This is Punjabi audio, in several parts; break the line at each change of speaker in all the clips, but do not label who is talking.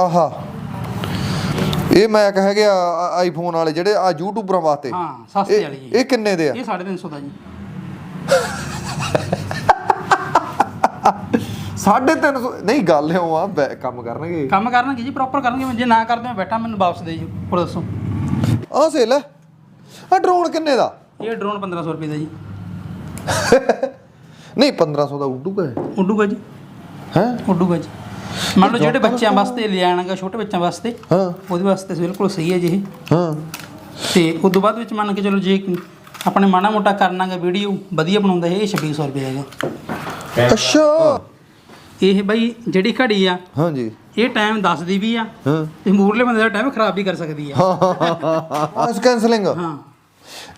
ਆਹਾ। ਇਹ ਮੈਂ ਕਹ ਗਿਆ ਆਈਫੋਨ ਵਾਲੇ ਜਿਹੜੇ ਆ ਯੂਟਿਊਬਰਾਂ ਵਾਸਤੇ।
ਹਾਂ ਸਸਤੇ
ਇਹ-
ਵਾਲੀ ਜੀ।
ਇਹ ਕਿੰਨੇ ਦੇ ਆ?
ਇਹ 350 ਦਾ ਜੀ।
350 ਨਹੀਂ ਗੱਲ ਇਉਂ ਆ ਕੰਮ ਕਰਨਗੇ।
ਕੰਮ ਕਰਨਗੇ ਜੀ ਪ੍ਰੋਪਰ ਕਰਨਗੇ। ਜੇ ਨਾ ਕਰਦੇ ਮੈਂ ਬੈਠਾ ਮੈਨੂੰ ਵਾਪਸ ਦੇ ਜੀ ਹੋਰ ਦੱਸੋ।
ਆ ਸੇ ਲੈ ਆ ਡਰੋਨ ਕਿੰਨੇ ਦਾ?
ਇਹ ਡਰੋਨ 1500 ਰੁਪਏ ਦਾ ਜੀ।
ਨਹੀਂ 1500 ਦਾ ਉੱਡੂਗਾ
ਉੱਡੂਗਾ ਜੀ।
ਹੈ?
ਉੱਡੂਗਾ ਜੀ। ਮੰਨ ਲਓ ਜਿਹੜੇ ਬੱਚਿਆਂ ਵਾਸਤੇ ਲਿਆਣਾਗਾ ਛੋਟੇ ਬੱਚਿਆਂ ਵਾਸਤੇ
ਹਾਂ।
ਉਹਦੇ ਵਾਸਤੇ ਬਿਲਕੁਲ ਸਹੀ ਹੈ ਜੀ ਇਹ।
ਹਾਂ।
ਤੇ ਉਸ ਤੋਂ ਬਾਅਦ ਵਿੱਚ ਮੰਨ ਕੇ ਚਲੋ ਜੇ ਆਪਣੇ ਮਾੜਾ ਮੋਟਾ ਕਰਨਾਗਾ ਵੀਡੀਓ ਵਧੀਆ ਬਣਾਉਂਦਾ ਇਹ 2600 ਰੁਪਏ ਹੈਗਾ।
ਅੱਛਾ।
ਇਹ ਬਾਈ ਜਿਹੜੀ ਘੜੀ ਆ
ਹਾਂਜੀ।
ਇਹ ਟਾਈਮ ਦੱਸਦੀ ਵੀ ਆ
ਹਾਂ।
ਤੇ ਮੂਰਲੇ ਬੰਦੇ ਦਾ ਟਾਈਮ ਖਰਾਬ ਵੀ ਕਰ ਸਕਦੀ ਆ।
ਨੋਇਸ ਕੈਂਸਲਿੰਗ
ਹਾਂ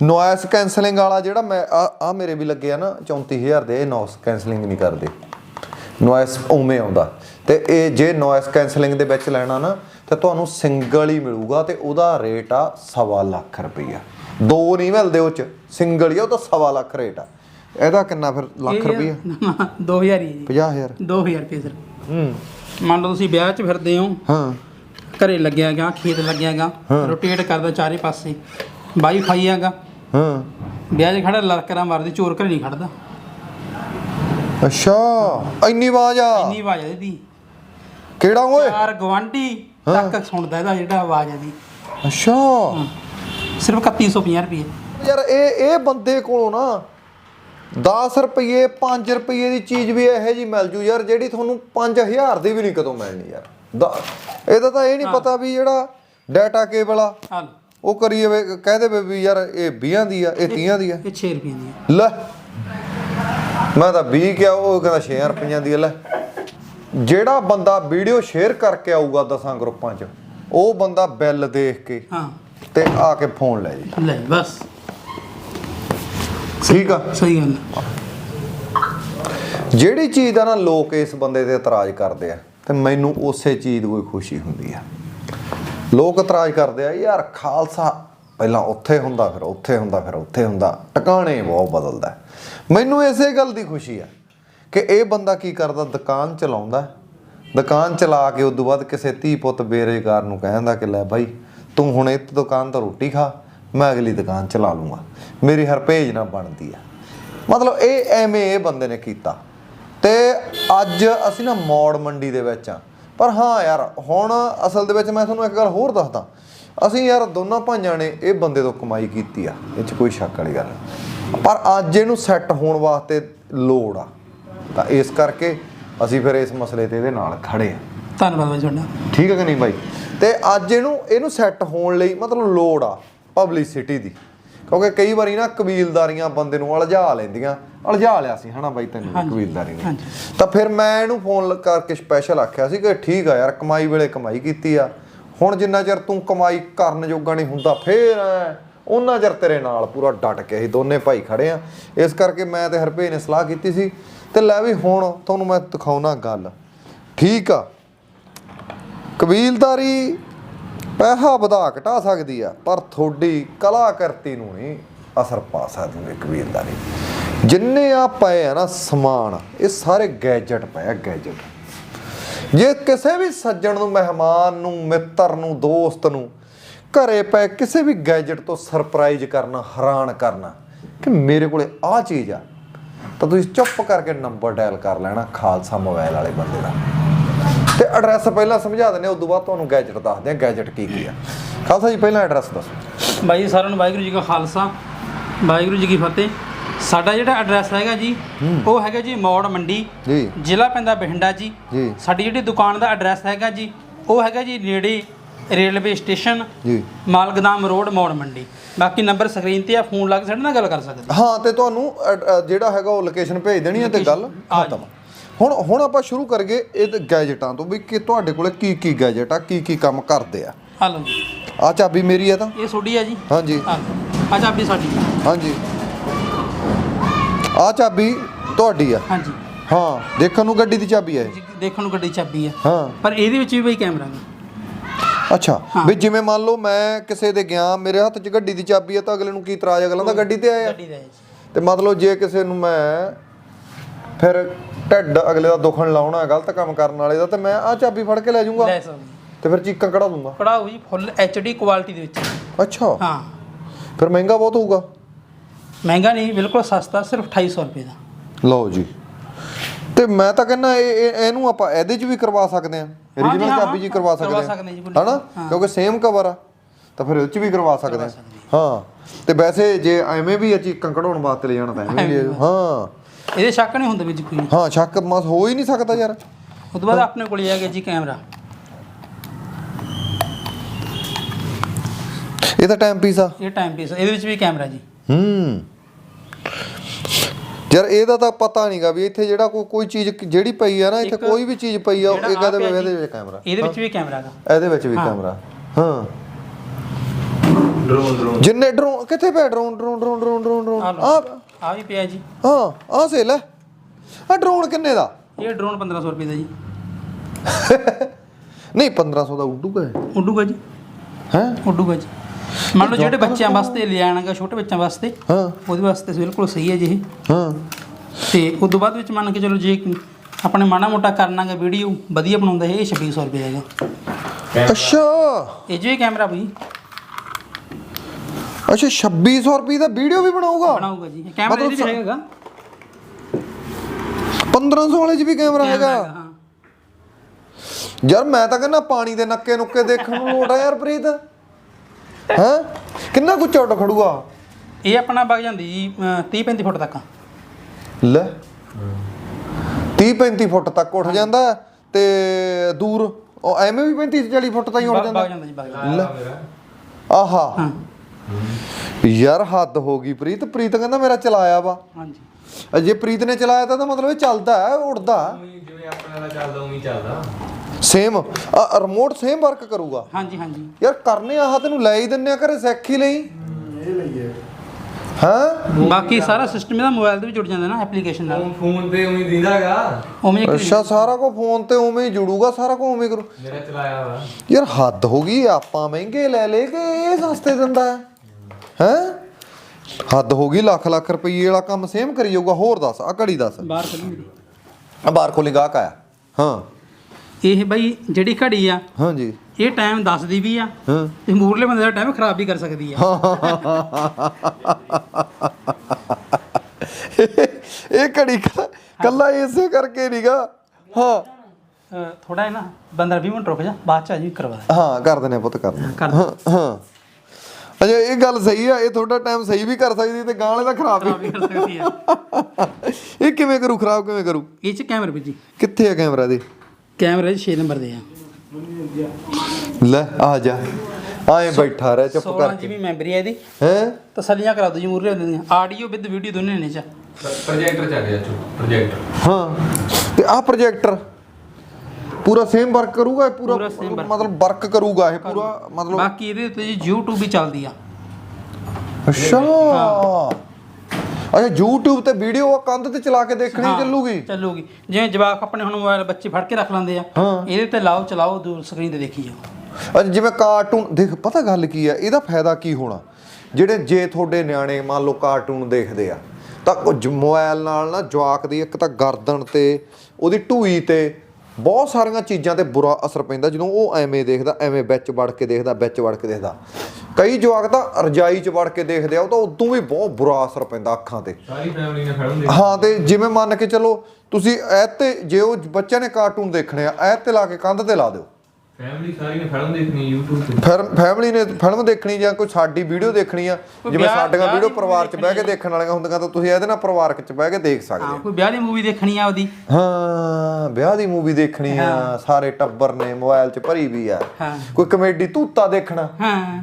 ਨੋਇਸ ਕੈਂਸਲਿੰਗ ਵਾਲਾ ਜਿਹੜਾ ਮੈਂ ਆ ਆ ਮੇਰੇ ਵੀ ਲੱਗੇ ਆ ਨਾ 34000 ਦੇ ਇਹ ਨੋਇਸ ਕੈਂਸਲਿੰਗ ਨਹੀਂ ਕਰਦੇ। ਨੋਇਸ ਉਵੇਂ ਆਉਂਦਾ। ਤੇ ਇਹ ਜੇ ਨੋਇਸ ਕੈਂਸਲਿੰਗ ਦੇ ਵਿੱਚ ਲੈਣਾ ਨਾ ਤੇ ਤੁਹਾਨੂੰ ਸਿੰਗਲ ਹੀ ਮਿਲੂਗਾ ਤੇ ਉਹਦਾ ਰੇਟ ਆ ਸਵਾ ਲੱਖ ਰੁਪਈਆ। ਦੋ ਨਹੀਂ ਮਿਲਦੇ ਉਹ ਚ ਸਿੰਗਲ ਹੀ ਆ ਉਹ ਤਾਂ ਸਵਾ ਲੱਖ ਰੇਟ ਆ। ਇਹਦਾ ਕਿੰਨਾ ਫਿਰ ਲੱਖ ਰੁਪਈਆ?
2000 ਹੀ ਹੈ ਜੀ।
50000
2000 ਰੁਪਏ ਸਰ
ਹੂੰ।
ਮੰਨ ਲਓ ਤੁਸੀਂ ਵਿਆਹ 'ਚ ਫਿਰਦੇ ਹੋ।
ਹਾਂ।
ਘਰੇ ਲੱਗਿਆ ਗਾ ਖੇਤ ਲੱਗਿਆ ਗਾ ਰੋਟੇਟ ਕਰਦਾ ਚਾਰੇ ਪਾਸੇ ਬਾਈ ਖਾਈਆਗਾ
ਹਾਂ।
ਵਿਆਹ 'ਚ ਖੜਾ ਲੜਕਰਾ ਮਾਰਦੀ ਚੋਰ ਘਰੇ ਨਹੀਂ ਖੜਦਾ।
ਅੱਛਾ ਇੰਨੀ ਆਵਾਜ਼ ਆ।
ਇੰਨੀ ਆਵਾਜ਼ ਆ ਇਹਦੀ।
ਕਿਹੜਾ ਓਏ?
ਚਾਰ ਗਵਾਂਢੀ ਤੱਕ ਸੁਣਦਾ ਇਹਦਾ ਜਿਹੜਾ ਆਵਾਜ਼ ਹੈ ਦੀ
ਅੱਛਾ।
ਸਿਰਫ 3150 ਰੁਪਏ।
ਯਾਰ ਇਹ ਇਹ ਬੰਦੇ ਕੋਲੋਂ ਨਾ 10 ਰੁਪਏ 5 ਰੁਪਏ ਦੀ ਚੀਜ਼ ਵੀ ਇਹੋ ਜੀ ਮਿਲ ਜੂ ਯਾਰ ਜਿਹੜੀ ਤੁਹਾਨੂੰ 5000 ਦੀ ਵੀ ਨਹੀਂ ਕਦੋਂ ਮਿਲਣੀ ਯਾਰ। ਇਹਦਾ ਤਾਂ ਇਹ ਨਹੀਂ ਪਤਾ ਵੀ ਜਿਹੜਾ ਡਾਟਾ ਕੇਬਲ ਆ ਉਹ ਕਰੀਏ ਵੇ ਕਹਦੇ ਵੇ ਵੀ ਯਾਰ ਇਹ 20 ਦੀ ਆ ਇਹ 30 ਦੀ ਆ।
ਇਹ 6 ਰੁਪਏ ਦੀ
ਲੈ ਮੈਂ ਤਾਂ 20 ਕਿਹਾ ਉਹ ਕਹਿੰਦਾ 6 ਰੁਪਈਆਂ ਦੀ ਆ ਲੈ। ਜਿਹੜਾ ਬੰਦਾ ਵੀਡੀਓ ਸ਼ੇਅਰ ਕਰਕੇ ਆਊਗਾ ਦਸਾਂ ਗਰੁੱਪਾਂ 'ਚ ਉਹ ਬੰਦਾ ਬਿੱਲ ਦੇਖ ਕੇ
ਹਾਂ।
ਤੇ ਆ ਕੇ ਫੋਨ ਲੈ ਜੀ
ਲੈ ਬਸ।
ਠੀਕ ਆ?
ਸਹੀ ਗੱਲ।
ਜਿਹੜੀ ਚੀਜ਼ ਦਾ ਨਾ ਲੋਕ ਇਸ ਬੰਦੇ ਤੇ ਇਤਰਾਜ਼ ਕਰਦੇ ਆ ਤੇ ਮੈਨੂੰ ਉਸੇ ਚੀਜ਼ ਦੀ ਕੋਈ ਖੁਸ਼ੀ ਹੁੰਦੀ ਆ। ਲੋਕ ਇਤਰਾਜ਼ ਕਰਦੇ ਆ ਯਾਰ ਖਾਲਸਾ ਪਹਿਲਾਂ ਉੱਥੇ ਹੁੰਦਾ ਫਿਰ ਉੱਥੇ ਹੁੰਦਾ ਫਿਰ ਉੱਥੇ ਹੁੰਦਾ ਟਿਕਾਣੇ ਬਹੁਤ ਬਦਲਦਾ। ਮੈਨੂੰ ਇਸੇ ਗੱਲ ਦੀ ਖੁਸ਼ੀ ਆ। ਕਿ ਇਹ ਬੰਦਾ ਕੀ ਕਰਦਾ? ਦੁਕਾਨ ਚਲਾਉਂਦਾ ਦੁਕਾਨ ਚਲਾ ਕੇ ਉਸ ਤੋਂ ਬਾਅਦ ਕਿਸੇ ਧੀ ਪੁੱਤ ਬੇਰੁਜ਼ਗਾਰ ਨੂੰ ਕਹਿੰਦਾ ਕਿ ਲੈ ਬਾਈ, ਤੂੰ ਹੁਣ ਇਹ ਦੁਕਾਨ ਤੋਂ ਰੋਟੀ ਖਾ, ਮੈਂ ਅਗਲੀ ਦੁਕਾਨ ਚਲਾ ਲੂੰਗਾ। ਮੇਰੀ ਹਰ ਭੇਜ ਨਾ ਬਣਦੀ ਆ। ਮਤਲਬ ਇਹ ਐਵੇਂ ਇਹ ਬੰਦੇ ਨੇ ਕੀਤਾ। ਤੇ ਅੱਜ ਅਸੀਂ ਨਾ ਮੌੜ ਮੰਡੀ ਦੇ ਵਿੱਚ ਆ। ਪਰ ਹਾਂ ਯਾਰ, ਹੁਣ ਅਸਲ ਦੇ ਵਿੱਚ ਮੈਂ ਤੁਹਾਨੂੰ ਇੱਕ ਗੱਲ ਹੋਰ ਦੱਸਦਾ। ਅਸੀਂ ਯਾਰ ਦੋਨਾਂ ਭਾਈਆਂ ਨੇ ਇਹ ਬੰਦੇ ਤੋਂ ਕਮਾਈ ਕੀਤੀ ਆ। ਇਹ 'ਚ ਕੋਈ ਸ਼ੱਕ ਵਾਲੀ ਗੱਲ ਨਹੀਂ। ਪਰ ਅੱਜ ਇਹਨੂੰ ਸੈੱਟ ਹੋਣ ਵਾਸਤੇ ਲੋੜ ਆ। ਤਾਂ ਇਸ ਕਰਕੇ ਅਸੀਂ ਫਿਰ ਇਸ ਮਸਲੇ ਤੇ ਇਹਦੇ ਨਾਲ ਖੜੇ ਆ
ਧੰਨਵਾਦ ਬਾਈ ਤੁਹਾਡਾ।
ਠੀਕ ਹੈ ਕਿ ਨਹੀਂ ਬਾਈ? ਤੇ ਅੱਜ ਇਹਨੂੰ ਇਹਨੂੰ ਸੈੱਟ ਹੋਣ ਲਈ ਮਤਲਬ ਲੋੜ ਆ ਪਬਲਿਸਿਟੀ ਦੀ। ਕਿਉਂਕਿ ਕਈ ਵਾਰੀ ਨਾ ਕਬੀਲਦਾਰੀਆਂ ਬੰਦੇ ਨੂੰ ਅਲਝਾ ਲੈਂਦੀਆਂ। ਅਲਝਾ ਲਿਆ ਸੀ ਹਨਾ ਬਾਈ ਤੈਨੂੰ ਕਬੀਲਦਾਰੀ ਨੇ। ਤਾਂ ਫਿਰ ਮੈਂ ਇਹਨੂੰ ਫੋਨ ਕਰਕੇ ਸਪੈਸ਼ਲ ਆਖਿਆ ਸੀ ਕਿ ਠੀਕ ਆ ਯਾਰ ਕਮਾਈ ਵੇਲੇ ਕਮਾਈ ਕੀਤੀ ਆ। ਹੁਣ ਜਿੰਨਾ ਚਿਰ ਤੂੰ ਕਮਾਈ ਕਰਨ ਜੋਗਾ ਨਹੀਂ ਹੁੰਦਾ ਫੇਰ ਐਂ ਉਹਨਾਂ ਚਿਰ ਤੇਰੇ ਨਾਲ ਪੂਰਾ ਡਟ ਕੇ ਅਸੀਂ ਦੋਨੇ ਭਾਈ ਖੜੇ ਆ। ਇਸ ਕਰਕੇ ਮੈਂ ਤੇ ਹਰਪੇ ਨੇ ਸਲਾਹ ਕੀਤੀ ਸੀ। ਤੇ ਲੈ ਵੀ ਹੁਣ ਤੁਹਾਨੂੰ ਮੈਂ ਦਿਖਾਉਣਾ ਗੱਲ। ਠੀਕ ਆ। ਕਬੀਲਦਾਰੀ ਪੈਸਾ ਵਧਾ ਘਟਾ ਸਕਦੀ ਆ, ਪਰ ਤੁਹਾਡੀ ਕਲਾਕਰਤੀ ਨੂੰ ਨਹੀਂ ਅਸਰ ਪਾ ਸਕਦੀ ਇਹ ਕਬੀਲਦਾਰੀ। ਜਿੰਨੇ ਆ ਪਏ ਆ ਨਾ ਸਮਾਨ, ਇਹ ਸਾਰੇ ਗੈਜਟ ਪਏ ਆ, ਗੈਜਟ। ਜੇ ਕਿਸੇ ਵੀ ਸੱਜਣ ਨੂੰ, ਮਹਿਮਾਨ ਨੂੰ, ਮਿੱਤਰ ਨੂੰ, ਦੋਸਤ ਨੂੰ ਘਰੇ ਪਏ ਕਿਸੇ ਵੀ ਗੈਜਟ ਤੋਂ ਸਰਪ੍ਰਾਈਜ਼ ਕਰਨਾ ਹੈਰਾਨ ਕਰਨਾ ਕਿ ਮੇਰੇ ਕੋਲੇ ਆ ਚੀਜ਼ ਆ ਤਾਂ ਤੁਸੀਂ ਚੁੱਪ ਕਰਕੇ ਨੰਬਰ ਡਾਇਲ ਕਰ ਲੈਣਾ ਖਾਲਸਾ ਮੋਬਾਈਲ ਵਾਲੇ ਬੰਦੇ ਦਾ। ਤੇ ਐਡਰੈਸ ਪਹਿਲਾਂ ਸਮਝਾ ਦਿੰਦੇ ਉਸ ਤੋਂ ਬਾਅਦ ਤੁਹਾਨੂੰ ਗੈਜਟ ਦੱਸਦੇ ਆ ਗੈਜਟ ਕੀ ਕੀ ਆ। ਖਾਲਸਾ ਜੀ ਪਹਿਲਾਂ ਐਡਰੈਸ ਦੱਸੋ।
ਬਾਈ ਸਾਰਿਆਂ ਨੂੰ ਵਾਹਿਗੁਰੂ ਜੀ ਕਾ ਖਾਲਸਾ ਵਾਹਿਗੁਰੂ ਜੀ ਕੀ ਫਤਿਹ। ਸਾਡਾ ਜਿਹੜਾ ਐਡਰੈਸ ਹੈਗਾ ਜੀ ਉਹ ਹੈਗਾ ਜੀ ਮੌੜ ਮੰਡੀ
ਜੀ।
ਜ਼ਿਲ੍ਹਾ ਪੈਂਦਾ ਬਠਿੰਡਾ ਜੀ। ਸਾਡੀ ਜਿਹੜੀ ਦੁਕਾਨ ਦਾ ਐਡਰੈਸ ਹੈਗਾ ਜੀ ਉਹ ਹੈਗਾ ਜੀ ਨੇੜੇ ਰੇਲਵੇ ਸਟੇਸ਼ਨ
ਜੀ।
ਮਾਲਗਦਾਮ ਰੋਡ ਮੌੜ ਮੰਡੀ। ਬਾਕੀ ਨੰਬਰ ਸਕਰੀਨ ਤੇ ਆ ਫੋਨ ਲਾ ਕੇ ਸਾਡੇ ਨਾਲ ਗੱਲ ਕਰ ਸਕਦੇ
ਹਾਂ। ਤੇ ਤੁਹਾਨੂੰ ਅ, ਜਿਹੜਾ ਹੈਗਾ ਉਹ ਲੋਕੇਸ਼ਨ ਭੇਜ ਦੇਣੀ ਹੈ ਤੇ ਗੱਲ
ਆ
ਖਤਮ। ਹੁਣ ਹੁਣ ਆਪਾਂ ਸ਼ੁਰੂ ਕਰੀਏ ਇਹ ਗੈਜਟਾਂ ਤੋਂ ਵੀ ਕਿ ਤੁਹਾਡੇ ਕੋਲੇ ਕੀ ਕੀ ਗੈਜਟ ਆ ਕੀ ਕੀ ਕੰਮ ਕਰਦੇ ਆ।
ਹਲੋ।
ਆ ਚਾਬੀ ਮੇਰੀ ਆ ਤਾਂ?
ਇਹ ਤੁਹਾਡੀ ਆ ਜੀ?
ਹਾਂਜੀ।
ਆ ਚਾਬੀ ਸਾਡੀ।
ਹਾਂਜੀ। ਆ ਚਾਬੀ ਤੁਹਾਡੀ ਆ?
ਹਾਂਜੀ।
ਹਾਂ ਦੇਖਣ ਨੂੰ ਗੱਡੀ ਦੀ ਚਾਬੀ ਹੈ।
ਜੀ, ਦੇਖਣ ਨੂੰ ਗੱਡੀ ਚਾਬੀ ਆ।
ਹਾਂ।
ਪਰ ਇਹਦੇ ਵਿੱਚ ਵੀ ਬਈ ਕੈਮਰਾ ਹੈ
ਅੱਛਾ ਵੀ ਜਿਵੇਂ ਮੰਨ ਲਓ ਮੈਂ ਕਿਸੇ ਦੇ ਗਿਆ ਮੇਰੇ ਹੱਥ 'ਚ ਗੱਡੀ ਦੀ ਚਾਬੀ ਆ ਤਾਂ ਅਗਲੇ ਨੂੰ ਕੀ ਇਤਰਾਜ਼ ਅਗਲਾ ਦਾ? ਗੱਡੀ ਤੇ ਆਇਆ?
ਗੱਡੀ ਦਾ ਹੈ
ਤੇ ਮਤਲਬ ਜੇ ਕਿਸੇ ਨੂੰ ਮੈਂ ਫਿਰ ਢਿੱਡ ਅਗਲੇ ਦਾ ਦੁਖਣ ਲਾਉਣਾ ਗਲਤ ਕੰਮ ਕਰਨ ਵਾਲੇ ਦਾ ਤੇ ਮੈਂ ਆ ਚਾਬੀ ਫੜ ਕੇ ਲੈ ਜਾਊਂਗਾ?
ਲੈ ਸਕਦੇ
ਤੇ ਫਿਰ ਚੀਕਾਂ ਕਢਾ ਦੂੰਗਾ?
ਕਢਾਓ ਜੀ ਫੁੱਲ ਡੀ ਕੁਆਲਿਟੀ ਦੇ ਵਿੱਚ।
ਅੱਛਾ।
ਹਾਂ।
ਫਿਰ ਮਹਿੰਗਾ ਬਹੁਤ ਹੋਊਗਾ?
ਮਹਿੰਗਾ ਨਹੀਂ ਬਿਲਕੁਲ ਸਸਤਾ ਸਿਰਫ 2800 ਰੁਪਏ ਦਾ।
ਲਓ ਜੀ। ਤੇ ਮੈਂ ਤਾਂ ਕਹਿੰਦਾ ਇਹ ਇਹ- ਇਹਨੂੰ ਆਪਾਂ ਇਹਦੇ 'ਚ ਵੀ ਕਰਵਾ ਸਕਦੇ ਆ
ਹਾਂ,
ਚਾਬੀ ਹੀ ਕਰਵਾ ਸਕਦੇ ਆ
ਜੀ।
ਹਨਾ। ਕਿਉਂਕਿ ਸੇਮ ਕਵਰ ਆ ਤਾਂ ਫਿਰ 'ਚ ਵੀ ਕਰਵਾ ਸਕਦੇ ਆ ਹਾਂ। ਤੇ ਵੈਸੇ ਜੇ ਐਵੇਂ ਵੀ ਅਚੀ ਕਢਾਉਣ ਵਾਸਤੇ ਲੈ ਜਾਣਾ ਤਾਂ ਐਵੇਂ ਵੀ। ਹਾਂ।
ਇਹਦੇ ਸ਼ੱਕ ਨਹੀਂ ਹੁੰਦਾ ਵਿੱਚ ਕੋਈ
ਹਾਂ ਸ਼ੱਕ ਮਸ ਹੋ ਹੀ ਨਹੀਂ ਸਕਦਾ ਯਾਰ।
ਉਸ ਤੋਂ ਬਾਅਦ ਆਪਣੇ ਕੋਲ ਆ ਗਿਆ ਜੀ ਕੈਮਰਾ।
ਇਹ ਤਾਂ ਟਾਈਮ ਪੀਸ ਆ।
ਇਹ ਟਾਈਮ ਪੀਸ ਇਹਦੇ ਵਿੱਚ ਵੀ ਕੈਮਰਾ ਜੀ।
ਹੂੰ। ਯਾਰ ਇਹਦਾ ਤਾਂ ਪਤਾ ਨਹੀਂਗਾ ਵੀ ਇੱਥੇ ਜਿਹੜਾ ਕੋਈ ਕੋਈ ਚੀਜ਼ ਜਿਹੜੀ ਪਈ ਆ ਨਾ ਇੱਥੇ ਕੋਈ ਵੀ ਚੀਜ਼ ਪਈ ਆ ਉਹ ਇਹਦੇ ਵਿੱਚ ਕੈਮਰਾ।
ਇਹਦੇ ਵਿੱਚ ਵੀ ਕੈਮਰਾ ਹੈਗਾ।
ਇਹਦੇ ਵਿੱਚ ਵੀ
ਹਾਂ।
ਕੈਮਰਾ। ਹਾਂ।
ਡਰੋਨ ਡਰੋਨ
ਜਿੰਨੇ ਡਰੋਨ ਕਿੱਥੇ ਪਿਆ drone drone drone drone drone drone
ਆਹ
ਆ
ਆ ਵੀ ਪਿਆ ਜੀ।
ਹਾਂ ਆ ਸੇ ਲੈ ਆ ਡਰੋਨ ਕਿੰਨੇ ਦਾ?
ਇਹ ਡਰੋਨ 1500 ਰੁਪਏ ਦਾ ਜੀ।
ਨਹੀਂ 1500 ਦਾ ਉੱਡੂਗਾ
ਉੱਡੂਗਾ ਜੀ।
ਹੈ?
ਉੱਡੂਗਾ ਜੀ। ਮੰਨ ਲਓ ਜਿਹੜੇ ਬੱਚਿਆਂ ਵਾਸਤੇ ਲਿਆਣਾਗਾ ਛੋਟੇ ਬੱਚਿਆਂ ਵਾਸਤੇ
ਹਾਂ।
ਉਹਦੇ ਵਾਸਤੇ ਬਿਲਕੁਲ ਸਹੀ ਹੈ ਜੀ ਇਹ।
ਹਾਂ।
ਤੇ ਉਸ ਤੋਂ ਬਾਅਦ ਵਿੱਚ ਮੰਨ ਕੇ ਚਲੋ ਜੇ ਆਪਣੇ ਮਾੜਾ ਮੋਟਾ ਕਰਨਾਗਾ ਵੀਡੀਓ ਵਧੀਆ ਬਣਾਉਂਦਾ ਇਹ 2600 ਰੁਪਏ ਹੈਗਾ।
ਅੱਛਾ।
ਇਹ ਜੋ ਕੈਮਰਾ ਬਈ।
ਅੱਛਾ 2600 ਰੁਪਏ ਦਾ ਵੀਡੀਓ ਵੀ ਬਣਾਊਗਾ?
ਬਣਾਊਗਾ ਜੀ। ਕੈਮਰਾ ਇਹਦੇ ਵਿੱਚ ਹੈਗਾ।
1500 ਵਾਲੇ 'ਚ ਵੀ ਕੈਮਰਾ ਹੈਗਾ? ਯਾਰ ਮੈਂ ਤਾਂ ਕਹਿੰਦਾ ਪਾਣੀ ਦੇ ਨੱਕੇ ਨੁੱਕੇ ਦੇਖਣ ਨੂੰ ਲੋੜ ਆ ਯਾਰ ਪ੍ਰੀਤ। ਹਾਂ? ਕਿੰਨਾ ਕੁ ਚੌੜ ਖੜੂਗਾ
ਇਹ ਆਪਣਾ ਵਗ ਜਾਂਦੀ ਜੀ 30 35 ਫੁੱਟ ਤੱਕ।
ਲੈ। 30 35 ਫੁੱਟ ਤੱਕ ਉੱਠ ਜਾਂਦਾ ਤੇ ਦੂਰ ਉਹ ਐਵੇਂ ਵੀ 35 40 ਫੁੱਟ ਤਾਈਂ ਉੱਠ
ਵਗ
ਜਾਂਦਾ?
ਜਾਂਦਾ ਜੀ ਵਗ ਜਾਂਦਾ।
ਲੈ। ਆਹਾ।
ਹਾਂ।
ਯਾਰ ਹੱਦ ਹੋ ਗਈ ਪ੍ਰੀਤ ਪ੍ਰੀਤ ਕਹਿੰਦਾ ਮੇਰਾ ਚਲਾਇਆ ਵਾ।
ਹਾਂਜੀ।
ਜੇ ਪ੍ਰੀਤ ਨੇ ਚਲਾਇਆ ਤਾਂ ਮਤਲਬ ਇਹ ਚੱਲਦਾ ਹੈ ਉੱਡਦਾ
ਜਿਵੇਂ ਆਪਣਾ ਦਾ ਚੱਲਦਾ ਉਵੇਂ ਹੀ ਚੱਲਦਾ।
ਸੇਮ ਰਿਮੋਟ ਸੇਮ ਵਰਕ ਕਰੂਗਾ।
ਹਾਂਜੀ ਹਾਂਜੀ।
ਯਾਰ ਕਰਨੇ ਆਹ ਤੈਨੂੰ ਲੈ ਹੀ ਦਿੰਨੇ ਆ ਘਰੇ ਸਿੱਖ ਹੀ ਲਈ। ਇਹ ਲਈਏ। ਹਾਂ?
ਬਾਕੀ ਸਾਰਾ ਸਿਸਟਮ ਇਹਦਾ ਮੋਬਾਈਲ ਦੇ ਵਿੱਚ ਜੁੜ ਜਾਂਦਾ ਨਾ ਐਪਲੀਕੇਸ਼ਨ ਨਾਲ।
ਫੋਨ ਤੇ ਉਵੇਂ ਦਿੰਦਾਗਾ।
ਉਵੇਂ
ਅੱਛਾ ਸਾਰਾ ਕੋ ਫੋਨ ਤੇ ਉਵੇਂ ਹੀ ਜੁੜੂਗਾ ਸਾਰਾ ਕੋ ਉਵੇਂ ਕਰੂ।
ਮੇਰਾ ਚਲਾਇਆ ਵਾ।
ਯਾਰ ਹੱਦ ਹੋ ਗਈ ਆਪਾਂ ਮਹਿੰਗੇ ਲੈ ਲੇ ਕਿ ਇਹ ਸਸਤੇ ਦਿੰਦਾ ਹੈ? ਹੈਂ? ਹੱਦ ਹੋ ਗਈ ਲੱਖ ਲੱਖ ਰੁਪਏ ਵਾਲਾ ਕੰਮ ਸੇਮ ਕਰੀ ਜਾਊਗਾ ਹੋਰ ਦੱਸ ਆ ਘੜੀ ਦੱਸ।
ਬਾਹਰ
ਆ ਬਾਹਰ ਖੋਲੀ ਗਾਹਕ ਆਇਆ। ਹਾਂ।
ਇਹ ਬਈ ਜਿਹੜੀ ਘੜੀ ਆ
ਹਾਂਜੀ।
ਇਹ ਟਾਈਮ ਦੱਸਦੀ ਵੀ ਆ
ਹਾਂ।
ਤੇ ਮੂਰਲੇ ਬੰਦੇ ਦਾ ਟਾਈਮ ਖਰਾਬ ਵੀ ਕਰ ਸਕਦੀ ਆ।
ਇਹ ਘੜੀ ਕੱਲਾ ਇਸੇ ਕਰਕੇ ਨਹੀਂਗਾ ਹਾਂ।
ਥੋੜਾ ਹੈ ਨਾ 15 20 ਮਿੰਟ ਰੁਕ ਜਾ ਬਾਅਦ ਚ ਆ ਜੀ ਕਰਵਾ
ਹਾਂ ਕਰ ਦਿੰਦੇ ਆ ਪੁੱਤ ਕਰ ਦਿੰਦੇ ਹਾਂ ਹਾਂ। ਅਜਾ ਇਹ ਗੱਲ ਸਹੀ ਆ ਇਹ ਤੁਹਾਡਾ ਟਾਈਮ ਸਹੀ ਵੀ ਕਰ ਸਕਦੀ ਤੇ ਗਾਂ ਵਾਲੇ ਦਾ ਖਰਾਬ
ਵੀ ਕਰ ਸਕਦੀ ਆ।
ਇਹ ਕਿਵੇਂ ਕਰੂ ਖਰਾਬ ਕਿਵੇਂ ਕਰੂ?
ਇਹ ਚ ਕੈਮਰਾ ਵੀ ਜੀ।
ਕਿੱਥੇ ਆ ਕੈਮਰਾ ਦੇ
ਕੈਮਰੇ 6 ਨੰਬਰ ਦੇ ਆ।
ਲੈ ਆ ਜਾ। ਆਏ ਬੈਠਾ ਰਹਿ ਚੁੱਪ
16
ਕਰਕੇ।
ਜੀਬੀ ਮੈਮਰੀ ਹੈ ਇਹਦੀ।
ਹੈ?
ਤਸੱਲੀਆਂ ਕਰਾ ਦੋ ਜੀ ਮੂਰਲੇ ਬੰਦੇ ਦੀਆਂ ਆਡੀਓ ਵਿਦ ਵੀਡੀਓ ਦੋਨੇ ਨੇ ਚ।
ਪ੍ਰੋਜੈਕਟਰ ਚੱਲ ਰਿਹਾ ਚੋ ਪ੍ਰੋਜੈਕਟਰ
ਹਾਂ ਤੇ ਆ ਪ੍ਰੋਜੈਕਟਰ ਪੂਰਾ ਸੇਮ ਵਰਕ ਕਰੂਗਾ ਇਹ? ਪੂਰਾ
ਪੂਰਾ same work।
ਮਤਲਬ ਵਰਕ ਕਰੂਗਾ ਇਹ? ਪੂਰਾ ਮਤਲਬ
ਬਾਕੀ ਇਹਦੇ ਉੱਤੇ ਜੀ YouTube ਵੀ ਚੱਲਦੀ ਆ।
ਅੱਛਾ। ਅੱਛਾ YouTube ਤੇ ਵੀਡੀਓ ਕੰਧ ਤੇ ਚਲਾ ਕੇ ਦੇਖਣੀ
ਹਾਂ,
ਚੱਲੂਗੀ।
ਚੱਲੂਗੀ। ਜਿਵੇਂ ਜਵਾਕ ਆਪਣੇ ਹੁਣ ਮੋਬਾਈਲ ਬੱਚੇ ਫੜ ਕੇ ਰੱਖ ਲੈਂਦੇ ਆ
ਹਾਂ।
ਇਹਦੇ ਤੇ ਲਾਓ ਚਲਾਓ ਦੂਰ ਸਕਰੀਨ ਤੇ ਦੇਖੀ ਜਾਓ।
ਅੱਛਾ ਜਿਵੇਂ ਕਾਰਟੂਨ ਦੇਖ ਪਤਾ ਗੱਲ ਕੀ ਆ? ਇਹਦਾ ਫਾਇਦਾ ਕੀ ਹੋਣਾ? ਜਿਹੜੇ ਜੇ ਤੁਹਾਡੇ ਨਿਆਣੇ ਮੰਨ ਲਓ ਕਾਰਟੂਨ ਦੇਖਦੇ ਆ ਤਾਂ ਕੁਝ ਮੋਬਾਈਲ ਨਾਲ ਨਾ ਜਵਾਕ ਦੀ ਇੱਕ ਤਾਂ ਗਰਦਨ ਤੇ ਉਹਦੀ ਢੂਈ ਤੇ ਬਹੁਤ ਸਾਰੀਆਂ ਚੀਜ਼ਾਂ ਤੇ ਬੁਰਾ ਅਸਰ ਪੈਂਦਾ ਜਦੋਂ ਉਹ ਐਵੇਂ ਦੇਖਦਾ ਐਵੇਂ ਵਿੱਚ ਵੜ ਕੇ ਦੇਖਦਾ ਵਿੱਚ ਵੜ ਕੇ ਦੇਖਦਾ। ਕਈ ਜਵਾਕ ਤਾਂ ਰਜਾਈ 'ਚ ਵੜ ਕੇ ਦੇਖਦੇ ਆ ਉਹ ਤਾਂ ਉਦੋਂ ਵੀ ਬਹੁਤ ਬੁਰਾ ਅਸਰ ਪੈਂਦਾ ਅੱਖਾਂ ਤੇ।
ਸਾਰੀ ਫੈਮਿਲੀ ਨੇ ਖੜਨ ਦੇ।
ਹਾਂ ਤੇ ਜਿਵੇਂ ਮੰਨ ਕੇ ਚੱਲੋ ਤੁਸੀਂ ਐ ਤੇ ਜੇ ਉਹ ਬੱਚਿਆਂ ਨੇ ਕਾਰਟੂਨ ਦੇਖਣੇ ਆ ਐ ਤੇ ਲਾ ਕੇ ਕੰਧ ਤੇ ਲਾ ਦਿਓ।
ਫੈਮਿਲੀ ਸਾਰੀ ਨੇ ਖੜਨ ਦੇਖਣੀ YouTube ਤੇ।
ਫਿਰ ਫੈਮਿਲੀ ਨੇ ਫਿਲਮ ਦੇਖਣੀ ਜਾਂ ਕੋਈ ਸਾਡੀ ਵੀਡੀਓ ਦੇਖਣੀ ਆ? ਜਿਵੇਂ
ਵਿਆਹ-
ਸਾਡੀਆਂ
ਵਿਆਹ
ਵੀਡੀਓ
ਦੀ
ਪਰਿਵਾਰ 'ਚ ਬਹਿ ਕੇ ਦੇਖਣ ਵਾਲੀਆਂ ਹੁੰਦੀਆਂ ਤਾਂ ਤੁਸੀਂ ਇਹਦੇ ਨਾਲ ਪਰਿਵਾਰਕ 'ਚ ਬਹਿ ਕੇ ਦੇਖ ਸਕਦੇ
ਹਾਂ
ਹੋ
ਕੋਈ ਵਿਆਹ ਦੀ ਮੂਵੀ ਦੇਖਣੀ ਆ ਉਹਦੀ?
ਹਾਂ ਵਿਆਹ ਦੀ ਮੂਵੀ ਦੇਖਣੀ ਆ। ਸਾਰੇ ਟੱਬਰ ਨੇ ਮੋਬਾਈਲ 'ਚ ਭਰੀ ਵੀ ਆ।
ਹਾਂ।
ਕੋਈ ਕਮੇਡੀ ਤੂਤਾ ਦੇਖਣਾ।
ਹਾਂ।